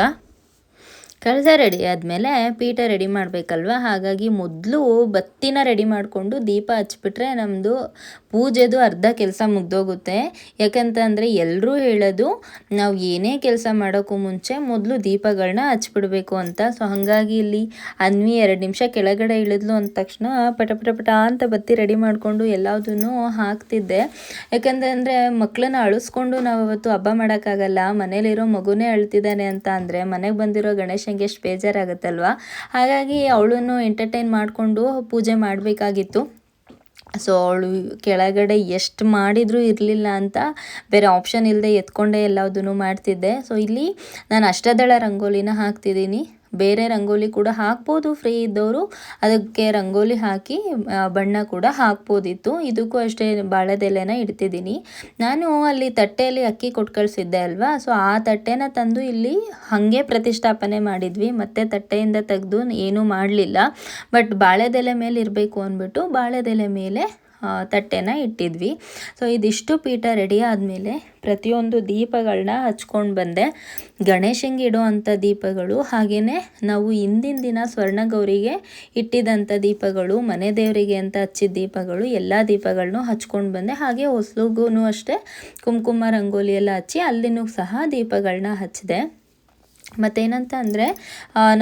ಕಳಸ ರೆಡಿ ಆದಮೇಲೆ ಪೀಠ ರೆಡಿ ಮಾಡಬೇಕಲ್ವ? ಹಾಗಾಗಿ ಮೊದಲು ಬತ್ತಿನ ರೆಡಿ ಮಾಡಿಕೊಂಡು ದೀಪ ಹಚ್ಬಿಟ್ರೆ ನಮ್ಮದು ಪೂಜೆದು ಅರ್ಧ ಕೆಲಸ ಮುಗ್ದೋಗುತ್ತೆ. ಯಾಕಂತಂದರೆ ಎಲ್ಲರೂ ಹೇಳೋದು, ನಾವು ಏನೇ ಕೆಲಸ ಮಾಡೋಕ್ಕೂ ಮುಂಚೆ ಮೊದಲು ದೀಪಗಳನ್ನ ಹಚ್ಬಿಡ್ಬೇಕು ಅಂತ. ಸೊ ಹಾಗಾಗಿ ಇಲ್ಲಿ ಅನ್ವಿ ಎರಡು ನಿಮಿಷ ಕೆಳಗಡೆ ಇಳಿದ್ಲು ಅಂದ ತಕ್ಷಣ ಪಟ ಪಟ ಪಟ ಅಂತ ಬತ್ತಿ ರೆಡಿ ಮಾಡಿಕೊಂಡು ಎಲ್ಲದನ್ನು ಹಾಕ್ತಿದ್ದೆ. ಯಾಕಂತಂದರೆ ಮಕ್ಕಳನ್ನ ಅಳಿಸ್ಕೊಂಡು ನಾವು ಅವತ್ತು ಹಬ್ಬ ಮಾಡೋಕ್ಕಾಗಲ್ಲ, ಮನೇಲಿರೋ ಮಗುನೇ ಅಳ್ತಿದ್ದಾನೆ ಅಂತ ಅಂದರೆ ಮನೆಗೆ ಬಂದಿರೋ ಗಣೇಶನಿಗೆ ಎಷ್ಟು ಬೇಜಾರಾಗುತ್ತಲ್ವ? ಹಾಗಾಗಿ ಅವಳನ್ನು ಎಂಟರ್ಟೈನ್ ಮಾಡಿಕೊಂಡು ಪೂಜೆ ಮಾಡಬೇಕಾಗಿತ್ತು. ಸೊ ಅವಳು ಕೆಳಗಡೆ ಎಷ್ಟು ಮಾಡಿದರೂ ಇರಲಿಲ್ಲ ಅಂತ ಬೇರೆ ಆಪ್ಷನ್ ಇಲ್ಲದೆ ಎತ್ಕೊಂಡೆ ಎಲ್ಲದನ್ನು ಮಾಡ್ತಿದ್ದೆ. ಸೊ ಇಲ್ಲಿ ನಾನು ಅಷ್ಟದಳ ರಂಗೋಲಿನ ಹಾಕ್ತಿದ್ದೀನಿ. ಬೇರೆ ರಂಗೋಲಿ ಕೂಡ ಹಾಕ್ಬೋದು. ಫ್ರೀ ಇದ್ದವರು ಅದಕ್ಕೆ ರಂಗೋಲಿ ಹಾಕಿ ಬಣ್ಣ ಕೂಡ ಹಾಕ್ಬೋದಿತ್ತು. ಇದಕ್ಕೂ ಅಷ್ಟೇ ಬಾಳೆದೆಲೆನ ಇಡ್ತಿದ್ದೀನಿ. ನಾನು ಅಲ್ಲಿ ತಟ್ಟೆಯಲ್ಲಿ ಅಕ್ಕಿ ಕೊಟ್ಟು ಕಳಿಸಿದ್ದೆ ಅಲ್ವಾ? ಸೊ ಆ ತಟ್ಟೆನ ತಂದು ಇಲ್ಲಿ ಹಾಗೆ ಪ್ರತಿಷ್ಠಾಪನೆ ಮಾಡಿದ್ವಿ. ಮತ್ತೆ ತಟ್ಟೆಯಿಂದ ತೆಗೆದು ಏನೂ ಮಾಡಲಿಲ್ಲ. ಬಟ್ ಬಾಳೆದೆಲೆ ಮೇಲೆ ಇರಬೇಕು ಅಂದ್ಬಿಟ್ಟು ಬಾಳೆದೆಲೆ ಮೇಲೆ ತಟ್ಟೆನ ಇಟ್ಟಿದ್ವಿ. ಸೊ ಇದಿಷ್ಟು ಪೀಠ ರೆಡಿ ಆದಮೇಲೆ ಪ್ರತಿಯೊಂದು ದೀಪಗಳನ್ನ ಹಚ್ಕೊಂಡು ಬಂದೆ. ಗಣೇಶಂಗೆ ಇಡುವಂಥ ದೀಪಗಳು ಹಾಗೆಯೇ ನಾವು ಹಿಂದಿನ ದಿನ ಸ್ವರ್ಣಗೌರಿಗೆ ಇಟ್ಟಿದಂಥ ದೀಪಗಳು, ಮನೆ ದೇವರಿಗೆ ಅಂತ ಹಚ್ಚಿದ ದೀಪಗಳು, ಎಲ್ಲ ದೀಪಗಳನ್ನೂ ಹಚ್ಕೊಂಡು ಬಂದೆ. ಹಾಗೆ ಹೊಸ್ಲುಗೂ ಅಷ್ಟೇ ಕುಂಕುಮ ರಂಗೋಲಿ ಎಲ್ಲ ಹಚ್ಚಿ ಅಲ್ಲಿನೂ ಸಹ ದೀಪಗಳನ್ನ ಹಚ್ಚಿದೆ. ಮತ್ತೇನಂತ ಅಂದರೆ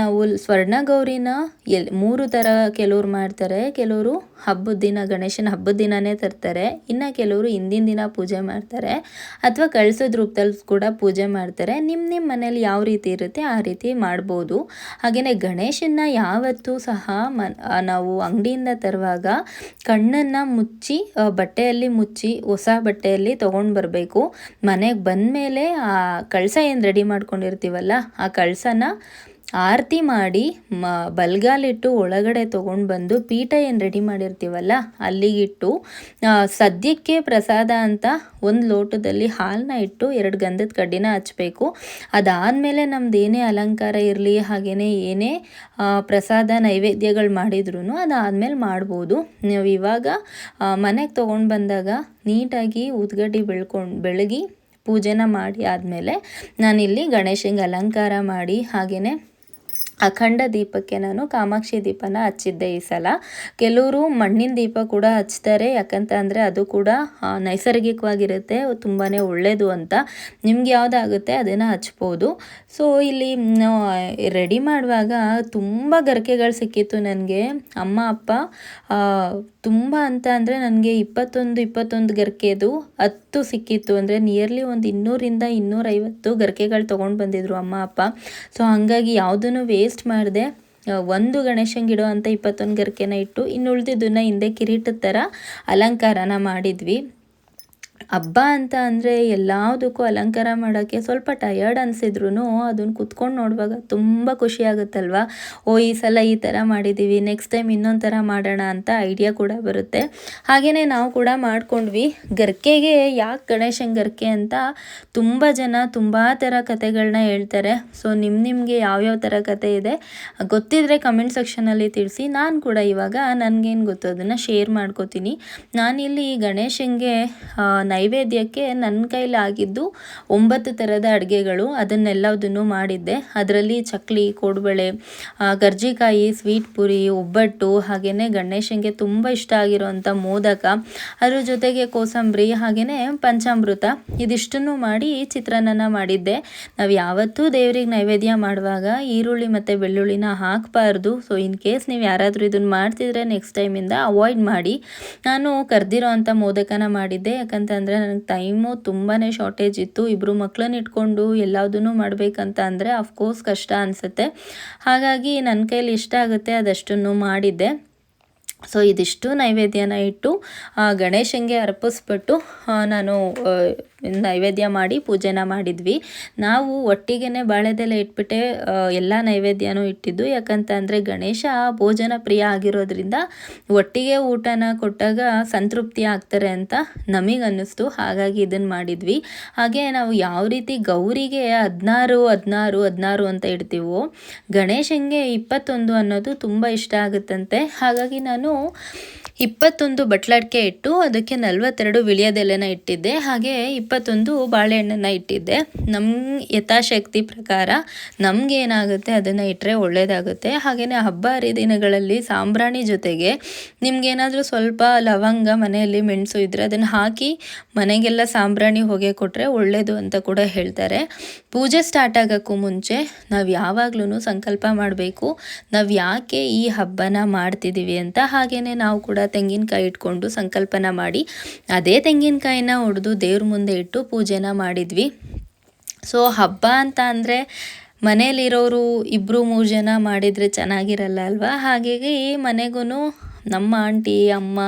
ನಾವು ಸ್ವರ್ಣ ಗೌರಿನ ಎಲ್, ಮೂರು ಥರ ಕೆಲವ್ರು ಮಾಡ್ತಾರೆ. ಕೆಲವರು ಹಬ್ಬದ ದಿನ, ಗಣೇಶನ ಹಬ್ಬದ ದಿನವೇ ತರ್ತಾರೆ. ಇನ್ನು ಕೆಲವರು ಹಿಂದಿನ ದಿನ ಪೂಜೆ ಮಾಡ್ತಾರೆ. ಅಥವಾ ಕಳಿಸೋದ್ ರೂಪದಲ್ಲಿ ಕೂಡ ಪೂಜೆ ಮಾಡ್ತಾರೆ. ನಿಮ್ಮ ನಿಮ್ಮ ಮನೇಲಿ ಯಾವ ರೀತಿ ಇರುತ್ತೆ, ಆ ರೀತಿ ಮಾಡ್ಬೋದು. ಹಾಗೆಯೇ ಗಣೇಶನ ಯಾವತ್ತೂ ಸಹ ಮ ನಾವು ಅಂಗಡಿಯಿಂದ ತರುವಾಗ ಕಣ್ಣನ್ನು ಮುಚ್ಚಿ ಬಟ್ಟೆಯಲ್ಲಿ ಮುಚ್ಚಿ, ಹೊಸ ಬಟ್ಟೆಯಲ್ಲಿ ತೊಗೊಂಡು ಬರಬೇಕು. ಮನೆಗೆ ಬಂದಮೇಲೆ ಆ ಕಳಸ ಏನು ರೆಡಿ ಮಾಡ್ಕೊಂಡಿರ್ತೀವಲ್ಲ ಆ ಕಳಸನ ಆರತಿ ಮಾಡಿ ಮ, ಬಲ್ಗಾಲಿಟ್ಟು ಒಳಗಡೆ ತೊಗೊಂಡು ಬಂದು ಪೀಠ ಏನು ರೆಡಿ ಮಾಡಿರ್ತೀವಲ್ಲ ಅಲ್ಲಿಗಿಟ್ಟು ಸದ್ಯಕ್ಕೆ ಪ್ರಸಾದ ಅಂತ ಒಂದು ಲೋಟದಲ್ಲಿ ಹಾಲನ್ನ ಇಟ್ಟು ಎರಡು ಗಂಧದ ಕಡ್ಡಿನ ಹಚ್ಚಬೇಕು ಅದಾದಮೇಲೆ ನಮ್ದು ಏನೇ ಅಲಂಕಾರ ಇರಲಿ ಹಾಗೆಯೇ ಏನೇ ಪ್ರಸಾದ ನೈವೇದ್ಯಗಳು ಮಾಡಿದ್ರು ಅದಾದಮೇಲೆ ಮಾಡ್ಬೋದು. ನೀವು ಇವಾಗ ಮನೆಗೆ ತೊಗೊಂಡು ಬಂದಾಗ ನೀಟಾಗಿ ಉದ್ಗಡ್ಡಿ ಬೆಳ್ಕೊಂಡು, ಬೆಳಗಿ ಪೂಜೆನ ಮಾಡಿ ಆದಮೇಲೆ ನಾನಿಲ್ಲಿ ಗಣೇಶಂಗೆ ಅಲಂಕಾರ ಮಾಡಿ ಹಾಗೆಯೇ ಅಖಂಡ ದೀಪಕ್ಕೆ ನಾನು ಕಾಮಾಕ್ಷಿ ದೀಪನ ಹಚ್ಚಿದ್ದೆ ಈ ಸಲ. ಕೆಲವರು ಮಣ್ಣಿನ ದೀಪ ಕೂಡ ಹಚ್ತಾರೆ, ಯಾಕಂತ ಅಂದರೆ ಅದು ಕೂಡ ನೈಸರ್ಗಿಕವಾಗಿರುತ್ತೆ ತುಂಬಾ ಒಳ್ಳೆಯದು ಅಂತ. ನಿಮ್ಗೆ ಯಾವುದಾಗುತ್ತೆ ಅದನ್ನು ಹಚ್ಬೋದು. ಸೊ ಇಲ್ಲಿ ರೆಡಿ ಮಾಡುವಾಗ ತುಂಬ ಗರಿಕೆಗಳು ಸಿಕ್ಕಿತ್ತು ನನಗೆ. ಅಮ್ಮ, ಅಪ್ಪ ತುಂಬ ಅಂತ ಅಂದರೆ ನನಗೆ ಇಪ್ಪತ್ತೊಂದು ಇಪ್ಪತ್ತೊಂದು ಗರಿಕೆದು ಹತ್ತು ಸಿಕ್ಕಿತ್ತು. ಅಂದರೆ ನಿಯರ್ಲಿ ಒಂದು ಇನ್ನೂರಿಂದ ಇನ್ನೂರೈವತ್ತು ಗರಿಕೆಗಳು ತೊಗೊಂಡು ಬಂದಿದ್ರು ಅಮ್ಮ, ಅಪ್ಪ. ಸೊ ಹಾಗಾಗಿ ಯಾವುದನ್ನು ವೇಸ್ಟ್ ಮಾಡಿದೆ ಒಂದು ಗಣೇಶನ್ ಗಿಡ ಅಂತ ಇಪ್ಪತ್ತೊಂದು ಗರಿಕೆನ ಇಟ್ಟು ಇನ್ನು ಉಳಿದಿದ್ದನ್ನ ಹಿಂದೆ ಕಿರೀಟದ ಥರ ಅಲಂಕಾರನ ಮಾಡಿದ್ವಿ. ಹಬ್ಬ ಅಂತ ಅಂದರೆ ಎಲ್ಲದಕ್ಕೂ ಅಲಂಕಾರ ಮಾಡೋಕ್ಕೆ ಸ್ವಲ್ಪ ಟಯರ್ಡ್ ಅನಿಸಿದ್ರು ಅದನ್ನು ಕುತ್ಕೊಂಡು ನೋಡುವಾಗ ತುಂಬ ಖುಷಿ ಆಗುತ್ತಲ್ವ? ಓ, ಈ ಸಲ ಈ ಥರ ಮಾಡಿದ್ದೀವಿ ನೆಕ್ಸ್ಟ್ ಟೈಮ್ ಇನ್ನೊಂದು ಥರ ಮಾಡೋಣ ಅಂತ ಐಡಿಯಾ ಕೂಡ ಬರುತ್ತೆ. ಹಾಗೆಯೇ ನಾವು ಕೂಡ ಮಾಡ್ಕೊಂಡ್ವಿ. ಗರ್ಕೆಗೆ ಯಾಕೆ ಗಣೇಶನ ಗರ್ಕೆ ಅಂತ ತುಂಬ ಜನ ತುಂಬ ಥರ ಕತೆಗಳನ್ನ ಹೇಳ್ತಾರೆ. ಸೊ ನಿಮ್ಮ ನಿಮಗೆ ಯಾವ್ಯಾವ ಥರ ಕತೆ ಇದೆ? ಗೊತ್ತಿದ್ರೆ ಕಮೆಂಟ್ ಸೆಕ್ಷನಲ್ಲಿ ತಿಳಿಸಿ. ನಾನು ಕೂಡ ಇವಾಗ ನನಗೇನು ಗೊತ್ತು ಅದನ್ನು ಶೇರ್ ಮಾಡ್ಕೋತೀನಿ. ನಾನಿಲ್ಲಿ ಗಣೇಶನಿಗೆ ನೈವೇದ್ಯಕ್ಕೆ ನನ್ನ ಕೈಲಿ ಆಗಿದ್ದು ಒಂಬತ್ತು ಥರದ ಅಡುಗೆಗಳು ಅದನ್ನೆಲ್ಲದನ್ನು ಮಾಡಿದ್ದೆ. ಅದರಲ್ಲಿ ಚಕ್ಲಿ, ಕೋಡುಬಳೆ ಗರ್ಜಿಕಾಯಿ ಸ್ವೀಟ್ ಪುರಿ, ಒಬ್ಬಟ್ಟು ಹಾಗೆಯೇ ಗಣೇಶನಿಗೆ ತುಂಬ ಇಷ್ಟ ಆಗಿರುವಂಥ ಮೋದಕ. ಅದ್ರ ಜೊತೆಗೆ ಕೋಸಂಬರಿ ಹಾಗೆಯೇ ಪಂಚಾಮೃತ, ಇದಿಷ್ಟನ್ನು ಮಾಡಿ ಚಿತ್ರಾನ್ನನ ಮಾಡಿದ್ದೆ. ನಾವು ಯಾವತ್ತೂ ದೇವರಿಗೆ ನೈವೇದ್ಯ ಮಾಡುವಾಗ ಈರುಳ್ಳಿ ಮತ್ತು ಬೆಳ್ಳುಳ್ಳಿನ ಹಾಕಬಾರ್ದು. ಸೊ ಇನ್ ಕೇಸ್ ನೀವು ಯಾರಾದರೂ ಇದನ್ನು ಮಾಡ್ತಿದ್ರೆ ನೆಕ್ಸ್ಟ್ ಟೈಮಿಂದ ಅವಾಯ್ಡ್ ಮಾಡಿ. ನಾನು ಕರೆದಿರೋ ಅಂಥ ಮೋದಕನ ಮಾಡಿದ್ದೆ. ಯಾಕಂತಂದರೆ ನನಗೆ ಟೈಮು ತುಂಬಾ ಶಾರ್ಟೇಜ್ ಇತ್ತು. ಇಬ್ಬರು ಮಕ್ಕಳನ್ನ ಇಟ್ಕೊಂಡು ಎಲ್ಲದನ್ನೂ ಮಾಡಬೇಕಂತ ಅಂದರೆ ಅಫ್ಕೋರ್ಸ್ ಕಷ್ಟ ಅನಿಸುತ್ತೆ. ಹಾಗಾಗಿ ನನ್ನ ಕೈಲಿ ಇಷ್ಟ ಆಗುತ್ತೆ ಅದಷ್ಟನ್ನು ಮಾಡಿದ್ದೆ. ಸೊ ಇದಿಷ್ಟು ನೈವೇದ್ಯನ ಇಟ್ಟು ಗಣೇಶನಿಗೆ ಅರ್ಪಿಸ್ಬಿಟ್ಟು ನಾನು ನೈವೇದ್ಯ ಮಾಡಿ ಪೂಜೆನ ಮಾಡಿದ್ವಿ. ನಾವು ಒಟ್ಟಿಗೆ ಬಾಳೆದೆಲೆ ಇಟ್ಬಿಟ್ಟೆ ಎಲ್ಲ ನೈವೇದ್ಯನೂ ಇಟ್ಟಿದ್ದು. ಯಾಕಂತ ಅಂದರೆ ಗಣೇಶ ಭೋಜನ ಪ್ರಿಯ ಆಗಿರೋದ್ರಿಂದ ಒಟ್ಟಿಗೆ ಊಟನ ಕೊಟ್ಟಾಗ ಸಂತೃಪ್ತಿ ಆಗ್ತಾರೆ ಅಂತ ನಮಗೆ ಅನ್ನಿಸ್ತು ಹಾಗಾಗಿ ಇದನ್ನು ಮಾಡಿದ್ವಿ. ಹಾಗೆ ನಾವು ಯಾವ ರೀತಿ ಗೌರಿಗೆ ಹದಿನಾರು ಹದಿನಾರು ಹದಿನಾರು ಅಂತ ಇಡ್ತೀವೋ ಗಣೇಶನಿಗೆ ಇಪ್ಪತ್ತೊಂದು ಅನ್ನೋದು ತುಂಬ ಇಷ್ಟ ಆಗುತ್ತಂತೆ. ಹಾಗಾಗಿ ನಾನು ಇಪ್ಪತ್ತೊಂದು ಬಟ್ಲಾಡ್ಕೆ ಇಟ್ಟು ಅದಕ್ಕೆ ನಲ್ವತ್ತೆರಡು ವಿಳಿಯದೆಲೆನ ಇಟ್ಟಿದ್ದೆ. ಹಾಗೆ ಇಪ್ಪತ್ತೊಂದು ಬಾಳೆಹಣ್ಣನ್ನು ಇಟ್ಟಿದ್ದೆ. ನಮ್ಮ ಯಥಾಶಕ್ತಿ ಪ್ರಕಾರ ನಮಗೇನಾಗುತ್ತೆ ಅದನ್ನು ಇಟ್ಟರೆ ಒಳ್ಳೆಯದಾಗುತ್ತೆ ಹಾಗೆಯೇ ಹಬ್ಬ ಹರಿದಿನಗಳಲ್ಲಿ ಸಾಂಬ್ರಾಣಿ ಜೊತೆಗೆ ನಿಮಗೇನಾದರೂ ಸ್ವಲ್ಪ ಲವಂಗ ಮನೆಯಲ್ಲಿ ಮೆಣಸು ಇದ್ದರೆ ಅದನ್ನು ಹಾಕಿ ಮನೆಗೆಲ್ಲ ಸಾಂಬ್ರಾಣಿ ಹೊಗೆ ಕೊಟ್ಟರೆ ಒಳ್ಳೆಯದು ಅಂತ ಕೂಡ ಹೇಳ್ತಾರೆ. ಪೂಜೆ ಸ್ಟಾರ್ಟ್ ಆಗೋಕ್ಕೂ ಮುಂಚೆ ನಾವು ಯಾವಾಗ್ಲೂ ಸಂಕಲ್ಪ ಮಾಡಬೇಕು. ನಾವು ಯಾಕೆ ಈ ಹಬ್ಬನ ಮಾಡ್ತಿದ್ದೀವಿ ಅಂತ ಹಾಗೆಯೇ ನಾವು ಕೂಡ ತೆಂಗಿನಕಾಯಿ ಇಟ್ಕೊಂಡು ಸಂಕಲ್ಪನ ಮಾಡಿ, ಅದೇ ತೆಂಗಿನಕಾಯಿನ ಒಡೆದು ದೇವ್ರ ಮುಂದೆ ಇಟ್ಟು ಪೂಜೆನ ಮಾಡಿದ್ವಿ. ಸೊ ಹಬ್ಬ ಅಂತ ಅಂದರೆ ಮನೇಲಿರೋರು ಇಬ್ಬರು ಮೂರು ಜನ ಮಾಡಿದರೆ ಚೆನ್ನಾಗಿರಲ್ಲ ಅಲ್ವಾ? ಹಾಗಾಗಿ ಮನೆಗೂ ನಮ್ಮ ಆಂಟಿ, ಅಮ್ಮ,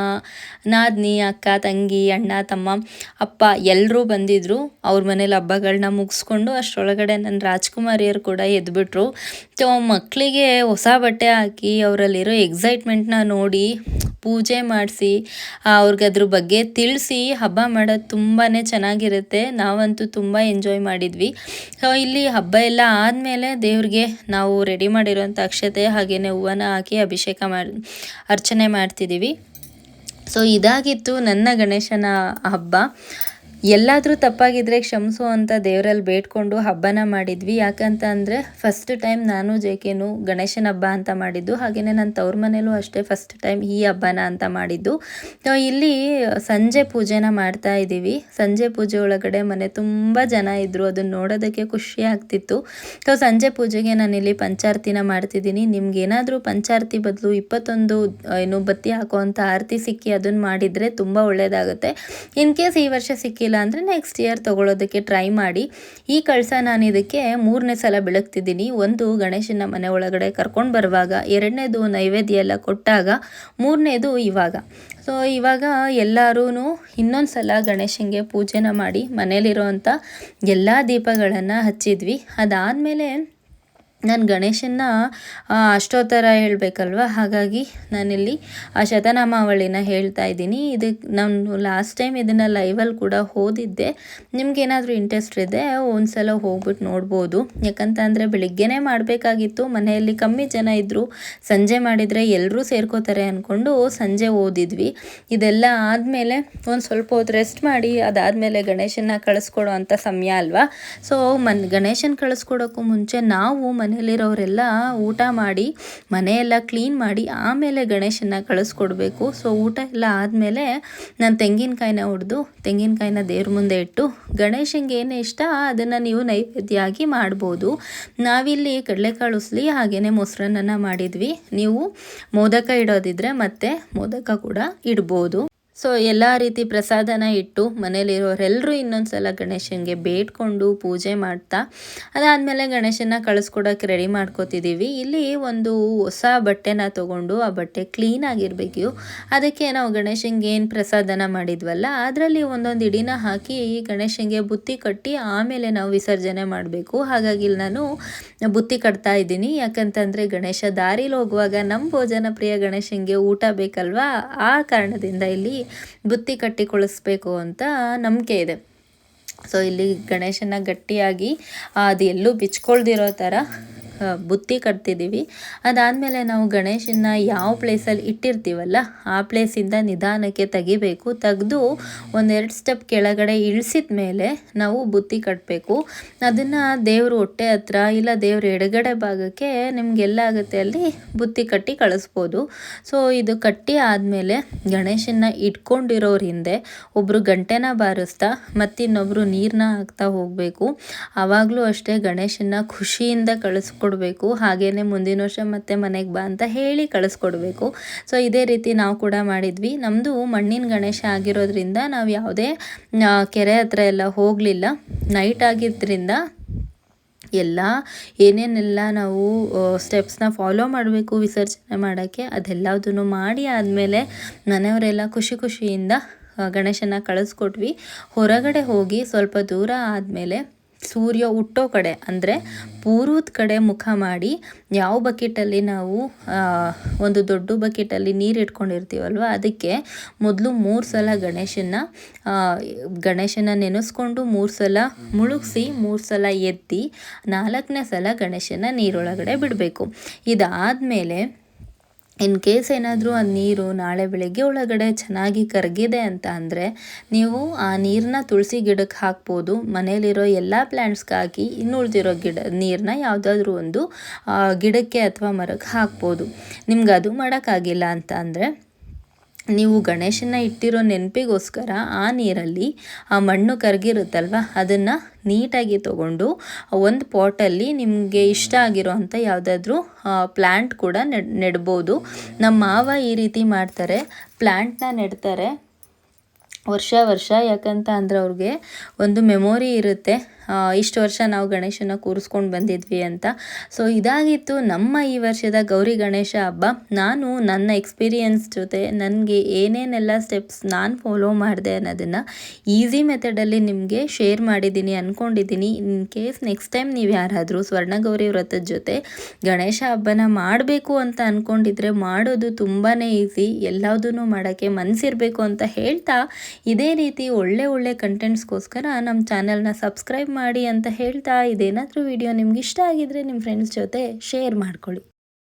ನಾದ್ನಿ, ಅಕ್ಕ, ತಂಗಿ, ಅಣ್ಣ, ತಮ್ಮ, ಅಪ್ಪ ಎಲ್ಲರೂ ಬಂದಿದ್ದರು ಅವ್ರ ಮನೇಲಿ ಹಬ್ಬಗಳನ್ನ ಮುಗಿಸ್ಕೊಂಡು ಅಷ್ಟರೊಳಗಡೆ ನನ್ನ ರಾಜ್ಕುಮಾರಿಯರು ಕೂಡ ಎದ್ಬಿಟ್ರು. ಸೊ ಮಕ್ಕಳಿಗೆ ಹೊಸ ಬಟ್ಟೆ ಹಾಕಿ ಅವರಲ್ಲಿರೋ ಎಕ್ಸೈಟ್ಮೆಂಟ್ನ ನೋಡಿ ಪೂಜೆ ಮಾಡಿಸಿ ಅವ್ರಿಗೆ ಅದ್ರ ಬಗ್ಗೆ ತಿಳಿಸಿ, ಹಬ್ಬ ಮಾಡೋದು ತುಂಬಾ ಚೆನ್ನಾಗಿರುತ್ತೆ. ನಾವಂತೂ ತುಂಬ ಎಂಜಾಯ್ ಮಾಡಿದ್ವಿ. ಸೊ ಇಲ್ಲಿ ಹಬ್ಬ ಎಲ್ಲ ಆದಮೇಲೆ ದೇವ್ರಿಗೆ ನಾವು ರೆಡಿ ಮಾಡಿರೋಂಥ ಅಕ್ಷತೆ ಹಾಗೆಯೇ ಹೂವನ ಹಾಕಿ ಅಭಿಷೇಕ ಮಾಡಿ, ಅರ್ಚನೆ ಮಾಡ್ತಿದ್ದೀವಿ ಸೊ ಇದಾಗಿತ್ತು ನನ್ನ ಗಣೇಶನ ಹಬ್ಬ. ಎಲ್ಲಾದರೂ ತಪ್ಪಾಗಿದ್ದರೆ ಕ್ಷಮಿಸು ಅಂತ ದೇವರಲ್ಲಿ ಬೇಡ್ಕೊಂಡು ಹಬ್ಬನ ಮಾಡಿದ್ವಿ. ಯಾಕಂತ ಅಂದರೆ ಫಸ್ಟ್ ಟೈಮ್ ನಾನು ಜೇಕೇನು ಗಣೇಶನ ಹಬ್ಬ ಅಂತ ಮಾಡಿದ್ದು. ಹಾಗೆಯೇ ನನ್ನ ತವ್ರ ಮನೇಲೂ ಅಷ್ಟೇ ಫಸ್ಟ್ ಟೈಮ್ ಈ ಹಬ್ಬನ ಅಂತ ಮಾಡಿದ್ದು. ಇಲ್ಲಿ ಸಂಜೆ ಪೂಜೆನ ಮಾಡ್ತಾ ಇದ್ದೀವಿ. ಸಂಜೆ ಪೂಜೆ ಒಳಗಡೆ ಮನೆ ತುಂಬ ಜನ ಇದ್ದರು ಅದನ್ನು ನೋಡೋದಕ್ಕೆ ಖುಷಿ ಆಗ್ತಿತ್ತು. ಸೊ ಸಂಜೆ ಪೂಜೆಗೆ ನಾನಿಲ್ಲಿ ಪಂಚಾರತಿನ ಮಾಡ್ತಿದ್ದೀನಿ. ನಿಮ್ಗೇನಾದರೂ ಪಂಚಾರತಿ ಬದಲು ಇಪ್ಪತ್ತೊಂದು ಏನು ಬತ್ತಿ ಹಾಕುವಂಥ ಆರತಿ ಸಿಕ್ಕಿ ಅದನ್ನು ಮಾಡಿದರೆ ತುಂಬ ಒಳ್ಳೆಯದಾಗುತ್ತೆ ಇನ್ ಕೇಸ್ ಈ ವರ್ಷ ಸಿಕ್ಕಿಲ್ಲ ಅಂದರೆ ನೆಕ್ಸ್ಟ್ ಇಯರ್ ತೊಗೊಳೋದಕ್ಕೆ ಟ್ರೈ ಮಾಡಿ. ಈ ಕಳಸ ನಾನು ಇದಕ್ಕೆ ಮೂರನೇ ಸಲ ಬೆಳಗ್ತಿದ್ದೀನಿ. ಒಂದು ಗಣೇಶನ ಮನೆ ಒಳಗಡೆ ಕರ್ಕೊಂಡು ಬರುವಾಗ, ಎರಡನೇದು ನೈವೇದ್ಯ ಎಲ್ಲ ಕೊಟ್ಟಾಗ, ಮೂರನೇದು ಇವಾಗ. ಸೊ ಇವಾಗ ಎಲ್ಲರೂ ಇನ್ನೊಂದು ಸಲ ಗಣೇಶನಿಗೆ ಪೂಜೆನ ಮಾಡಿ ಮನೇಲಿರೋವಂಥ ಎಲ್ಲ ದೀಪಗಳನ್ನು ಹಚ್ಚಿದ್ವಿ. ಅದಾದಮೇಲೆ ನಾನು ಗಣೇಶನ್ನ ಅಷ್ಟೋತ್ತರ ಹೇಳಬೇಕಲ್ವ? ಹಾಗಾಗಿ ನಾನಿಲ್ಲಿ ಆ ಶತನಾಮಾವಳಿನ ಹೇಳ್ತಾ ಇದ್ದೀನಿ. ಇದಕ್ಕೆ ನಾನು ಲಾಸ್ಟ್ ಟೈಮ್ ಇದನ್ನು ಲೈವಲ್ಲಿ ಕೂಡ ಓದಿದ್ದೆ. ನಿಮಗೇನಾದರೂ ಇಂಟ್ರೆಸ್ಟ್ ಇದೆ, ಒಂದ್ಸಲ ಹೋಗ್ಬಿಟ್ಟು ನೋಡ್ಬೋದು. ಯಾಕಂತ ಅಂದರೆ ಬೆಳಿಗ್ಗೆನೇ ಮಾಡಬೇಕಾಗಿತ್ತು. ಮನೆಯಲ್ಲಿ ಕಮ್ಮಿ ಜನ ಇದ್ದರು ಸಂಜೆ ಮಾಡಿದರೆ ಎಲ್ಲರೂ ಸೇರ್ಕೋತಾರೆ ಅಂದ್ಕೊಂಡು ಸಂಜೆ ಓದಿದ್ವಿ. ಇದೆಲ್ಲ ಆದಮೇಲೆ ಒಂದು ಸ್ವಲ್ಪ ಹೊತ್ತು ರೆಸ್ಟ್ ಮಾಡಿ, ಅದಾದಮೇಲೆ ಗಣೇಶನ ಕಳಿಸ್ಕೊಡೋ ಅಂಥ ಸಮಯ ಅಲ್ವಾ? ಸೊ ಮನ್, ಗಣೇಶನ ಕಳಿಸ್ಕೊಡೋಕ್ಕೂ ಮುಂಚೆ ನಾವು ಮನೇಲಿರೋರೆಲ್ಲ ಊಟ ಮಾಡಿ, ಮನೆಯೆಲ್ಲ ಕ್ಲೀನ್ ಮಾಡಿ, ಆಮೇಲೆ ಗಣೇಶನ ಕಳಿಸ್ಕೊಡ್ಬೇಕು. ಸೊ ಊಟ ಎಲ್ಲ ಆದಮೇಲೆ ನಾನು ತೆಂಗಿನಕಾಯಿನ ಹೊಡೆದು ತೆಂಗಿನಕಾಯಿನ ದೇವ್ರ ಮುಂದೆ ಇಟ್ಟು ಗಣೇಶನಿಗೆ ಏನು ಇಷ್ಟ ಅದನ್ನು ನೀವು ನೈವೇದ್ಯ ಆಗಿ ಮಾಡ್ಬೋದು. ನಾವಿಲ್ಲಿ ಕಡಲೆಕಾಳು ಉಸ್ಲಿ ಹಾಗೇ ಮೊಸರನ್ನ ಮಾಡಿದ್ವಿ. ನೀವು ಮೋದಕ ಇಡೋದಿದ್ರೆ ಮತ್ತೆ ಮೋದಕ ಕೂಡ ಇಡ್ಬೋದು. ಸೊ ಎಲ್ಲ ರೀತಿ ಪ್ರಸಾದನ ಇಟ್ಟು ಮನೇಲಿರೋರೆಲ್ಲರೂ ಇನ್ನೊಂದು ಸಲ ಗಣೇಶನಿಗೆ ಬೇಡ್ಕೊಂಡು ಪೂಜೆ ಮಾಡ್ತಾ, ಅದಾದಮೇಲೆ ಗಣೇಶನ ಕಳಿಸ್ಕೊಡೋಕೆ ರೆಡಿ ಮಾಡ್ಕೋತಿದ್ದೀವಿ. ಇಲ್ಲಿ ಒಂದು ಹೊಸ ಬಟ್ಟೆನ ತೊಗೊಂಡು ಆ ಬಟ್ಟೆ ಕ್ಲೀನ್ ಆಗಿರಬೇಕು. ಅದಕ್ಕೆ ನಾವು ಗಣೇಶನಿಗೆ ಏನು ಪ್ರಸಾದನ ಮಾಡಿದ್ವಲ್ಲ, ಅದರಲ್ಲಿ ಒಂದೊಂದು ಇಡಿನ ಹಾಕಿ ಗಣೇಶನಿಗೆ ಬುತ್ತಿ ಕಟ್ಟಿ ಆಮೇಲೆ ನಾವು ವಿಸರ್ಜನೆ ಮಾಡಬೇಕು. ಹಾಗಾಗಿ ನಾನು ಬುತ್ತಿ ಕಟ್ತಾ ಇದ್ದೀನಿ. ಯಾಕಂತಂದರೆ ಗಣೇಶ ದಾರಿಲಿ ಹೋಗುವಾಗ ನಮ್ಮ ಭೋಜನ ಪ್ರಿಯ ಗಣೇಶನಿಗೆ ಊಟ ಬೇಕಲ್ವಾ? ಆ ಕಾರಣದಿಂದ ಇಲ್ಲಿ ಬುತ್ತಿ ಕಟ್ಟಿ ಕೊಳಿಸ್ಬೇಕು ಅಂತ ನಂಬಿಕೆ ಇದೆ. ಸೊ ಇಲ್ಲಿ ಗಣೇಶನ ಗಟ್ಟಿಯಾಗಿ ಅದು ಎಲ್ಲೂ ಬಿಚ್ಕೊಳ್ದಿರೋ ಥರ ಬುತ್ತಿ ಕಟ್ತಿದ್ದೀವಿ ಅದಾದಮೇಲೆ ನಾವು ಗಣೇಶನ ಯಾವ ಪ್ಲೇಸಲ್ಲಿ ಇಟ್ಟಿರ್ತೀವಲ್ಲ, ಆ ಪ್ಲೇಸಿಂದ ನಿಧಾನಕ್ಕೆ ತೆಗಿಬೇಕು. ತೆಗೆದು ಒಂದೆರಡು ಸ್ಟೆಪ್ ಕೆಳಗಡೆ ಇಳಿಸಿದ ಮೇಲೆ ನಾವು ಬುತ್ತಿ ಕಟ್ಟಬೇಕು ಅದನ್ನು ದೇವ್ರ ಹೊಟ್ಟೆ ಹತ್ರ ಇಲ್ಲ ದೇವ್ರ ಎಡಗಡೆ ಭಾಗಕ್ಕೆ ನಿಮಗೆಲ್ಲ ಆಗುತ್ತೆ ಅಲ್ಲಿ ಬುತ್ತಿ ಕಟ್ಟಿ ಕಳಿಸ್ಬೋದು. ಸೊ ಇದು ಕಟ್ಟಿ ಆದಮೇಲೆ ಗಣೇಶನ ಇಟ್ಕೊಂಡಿರೋರ ಹಿಂದೆ ಒಬ್ಬರು ಗಂಟೆನ ಬಾರಿಸ್ತಾ ಮತ್ತಿನ್ನೊಬ್ಬರು ನೀರನ್ನ ಹಾಕ್ತಾ ಹೋಗಬೇಕು. ಆವಾಗಲೂ ಅಷ್ಟೇ ಗಣೇಶನ ಖುಷಿಯಿಂದ ಕಳಿಸ್ಕೊಡ್ಬೇಕು ಹಾಗೇ ಮುಂದಿನ ವರ್ಷ ಮತ್ತೆ ಮನೆಗೆ ಬಾ ಅಂತ ಹೇಳಿ ಕಳಿಸ್ಕೊಡ್ಬೇಕು. ಸೊ ಇದೇ ರೀತಿ ನಾವು ಕೂಡ ಮಾಡಿದ್ವಿ. ನಮ್ಮದು ಮಣ್ಣಿನ ಗಣೇಶ ಆಗಿರೋದ್ರಿಂದ ನಾವು ಯಾವುದೇ ಕೆರೆ ಹತ್ರ ಎಲ್ಲ ಹೋಗಲಿಲ್ಲ. ನೈಟ್ ಆಗಿದ್ದರಿಂದ ಎಲ್ಲ ಏನೇನೆಲ್ಲ ನಾವು ಸ್ಟೆಪ್ಸ್ನ ಫಾಲೋ ಮಾಡಬೇಕು ವಿಸರ್ಜನೆ ಮಾಡೋಕ್ಕೆ, ಅದೆಲ್ಲದನ್ನು ಮಾಡಿ ಆದಮೇಲೆ ಮನೆಯವರೆಲ್ಲ ಖುಷಿ ಖುಷಿಯಿಂದ ಗಣೇಶನ ಕಳಿಸ್ಕೊಟ್ವಿ. ಹೊರಗಡೆ ಹೋಗಿ ಸ್ವಲ್ಪ ದೂರ ಆದಮೇಲೆ ಸೂರ್ಯ ಹುಟ್ಟೋ ಕಡೆ ಅಂದರೆ ಪೂರ್ವದ ಕಡೆ ಮುಖ ಮಾಡಿ ಯಾವ ಬಕೆಟಲ್ಲಿ ನಾವು ಒಂದು ದೊಡ್ಡ ಬಕೆಟಲ್ಲಿ ನೀರು ಇಟ್ಕೊಂಡಿರ್ತೀವಲ್ವ, ಅದಕ್ಕೆ ಮೊದಲು ಮೂರು ಸಲ ಗಣೇಶನ ಗಣೇಶನ ನೆನೆಸ್ಕೊಂಡು ಮೂರು ಸಲ ಮುಳುಗಿಸಿ, ಮೂರು ಸಲ ಎತ್ತಿ ನಾಲ್ಕನೇ ಸಲ ಗಣೇಶನ ನೀರೊಳಗಡೆ ಬಿಡಬೇಕು. ಇದಾದಮೇಲೆ ಇನ್ ಕೇಸ್ ಏನಾದರೂ ಆ ನೀರು ನಾಳೆ ಬೆಳಗ್ಗೆ ಒಳಗಡೆ ಚೆನ್ನಾಗಿ ಕರಗಿದೆ ಅಂತ ಅಂದರೆ ನೀವು ಆ ನೀರನ್ನ ತುಳಸಿ ಗಿಡಕ್ಕೆ ಹಾಕ್ಬೋದು. ಮನೇಲಿರೋ ಎಲ್ಲ ಪ್ಲ್ಯಾಂಟ್ಸ್ಗೆ ಹಾಕಿ ಇನ್ನು ಉಳಿದಿರೋ ಗಿಡ ನೀರನ್ನ ಯಾವುದಾದ್ರೂ ಒಂದು ಗಿಡಕ್ಕೆ ಅಥವಾ ಮರಕ್ಕೆ ಹಾಕ್ಬೋದು. ನಿಮ್ಗೆ ಅದು ಮಾಡೋಕ್ಕಾಗಿಲ್ಲ ಅಂತ ಅಂದರೆ ನೀವು ಗಣೇಶನ ಇಟ್ಟಿರೋ ನೆನಪಿಗೋಸ್ಕರ ಆ ನೀರಲ್ಲಿ ಆ ಮಣ್ಣು ಕರಗಿರುತ್ತಲ್ವ? ಅದನ್ನು ನೀಟಾಗಿ ತಗೊಂಡು ಒಂದು ಪಾಟಲ್ಲಿ ನಿಮಗೆ ಇಷ್ಟ ಆಗಿರೋ ಅಂಥ ಯಾವುದಾದ್ರೂ ಪ್ಲ್ಯಾಂಟ್ ಕೂಡ ನೆಡ್, ನೆಡ್ಬೋದು. ನಮ್ಮ ಮಾವ ಈ ರೀತಿ ಮಾಡ್ತಾರೆ. ಪ್ಲ್ಯಾಂಟ್ನ ನೆಡ್ತಾರೆ ವರ್ಷ ವರ್ಷ. ಯಾಕಂತ ಅಂದರೆ ಅವ್ರಿಗೆ ಒಂದು ಮೆಮೊರಿ ಇರುತ್ತೆ. ಇಷ್ಟು ವರ್ಷ ನಾವು ಗಣೇಶನ ಕೂರಿಸ್ಕೊಂಡು ಬಂದಿದ್ವಿ ಅಂತ. ಸೊ ಇದಾಗಿತ್ತು ನಮ್ಮ ಈ ವರ್ಷದ ಗೌರಿ ಗಣೇಶ ಹಬ್ಬ. ನಾನು ನನ್ನ ಎಕ್ಸ್ಪೀರಿಯನ್ಸ್ ಜೊತೆ ನನಗೆ ಏನೇನೆಲ್ಲ ಸ್ಟೆಪ್ಸ್ ನಾನು ಫಾಲೋ ಮಾಡಿದೆ ಅನ್ನೋದನ್ನು ಈಸಿ ಮೆಥಡಲ್ಲಿ ನಿಮಗೆ ಶೇರ್ ಮಾಡಿದ್ದೀನಿ ಅಂದ್ಕೊಂಡಿದ್ದೀನಿ ಇನ್ ಕೇಸ್ ನೆಕ್ಸ್ಟ್ ಟೈಮ್ ನೀವು ಯಾರಾದರೂ ಸ್ವರ್ಣಗೌರಿ ವ್ರತದ ಜೊತೆ ಗಣೇಶ ಹಬ್ಬನ ಮಾಡಬೇಕು ಅಂತ ಅಂದ್ಕೊಂಡಿದ್ರೆ ಮಾಡೋದು ತುಂಬಾ ಈಸಿ ಎಲ್ಲದೂ ಮಾಡೋಕ್ಕೆ ಮನಸ್ಸಿರಬೇಕು ಅಂತ ಹೇಳ್ತಾ ಇದೇ ರೀತಿ ಒಳ್ಳೆ ಒಳ್ಳೆ ಕಂಟೆಂಟ್ಸ್ಗೋಸ್ಕರ ನಮ್ಮ ಚಾನಲ್ನ ಸಬ್ಸ್ಕ್ರೈಬ್ ಮಾಡಿ ಅಂತ ಹೇಳ್ತಾ ಇದೇನಾದರೂ ವಿಡಿಯೋ ನಿಮ್ಗೆ ಇಷ್ಟ ಆಗಿದ್ರೆ ನಿಮ್ಮ ಫ್ರೆಂಡ್ಸ್ ಜೊತೆ ಶೇರ್ ಮಾಡ್ಕೊಳ್ಳಿ.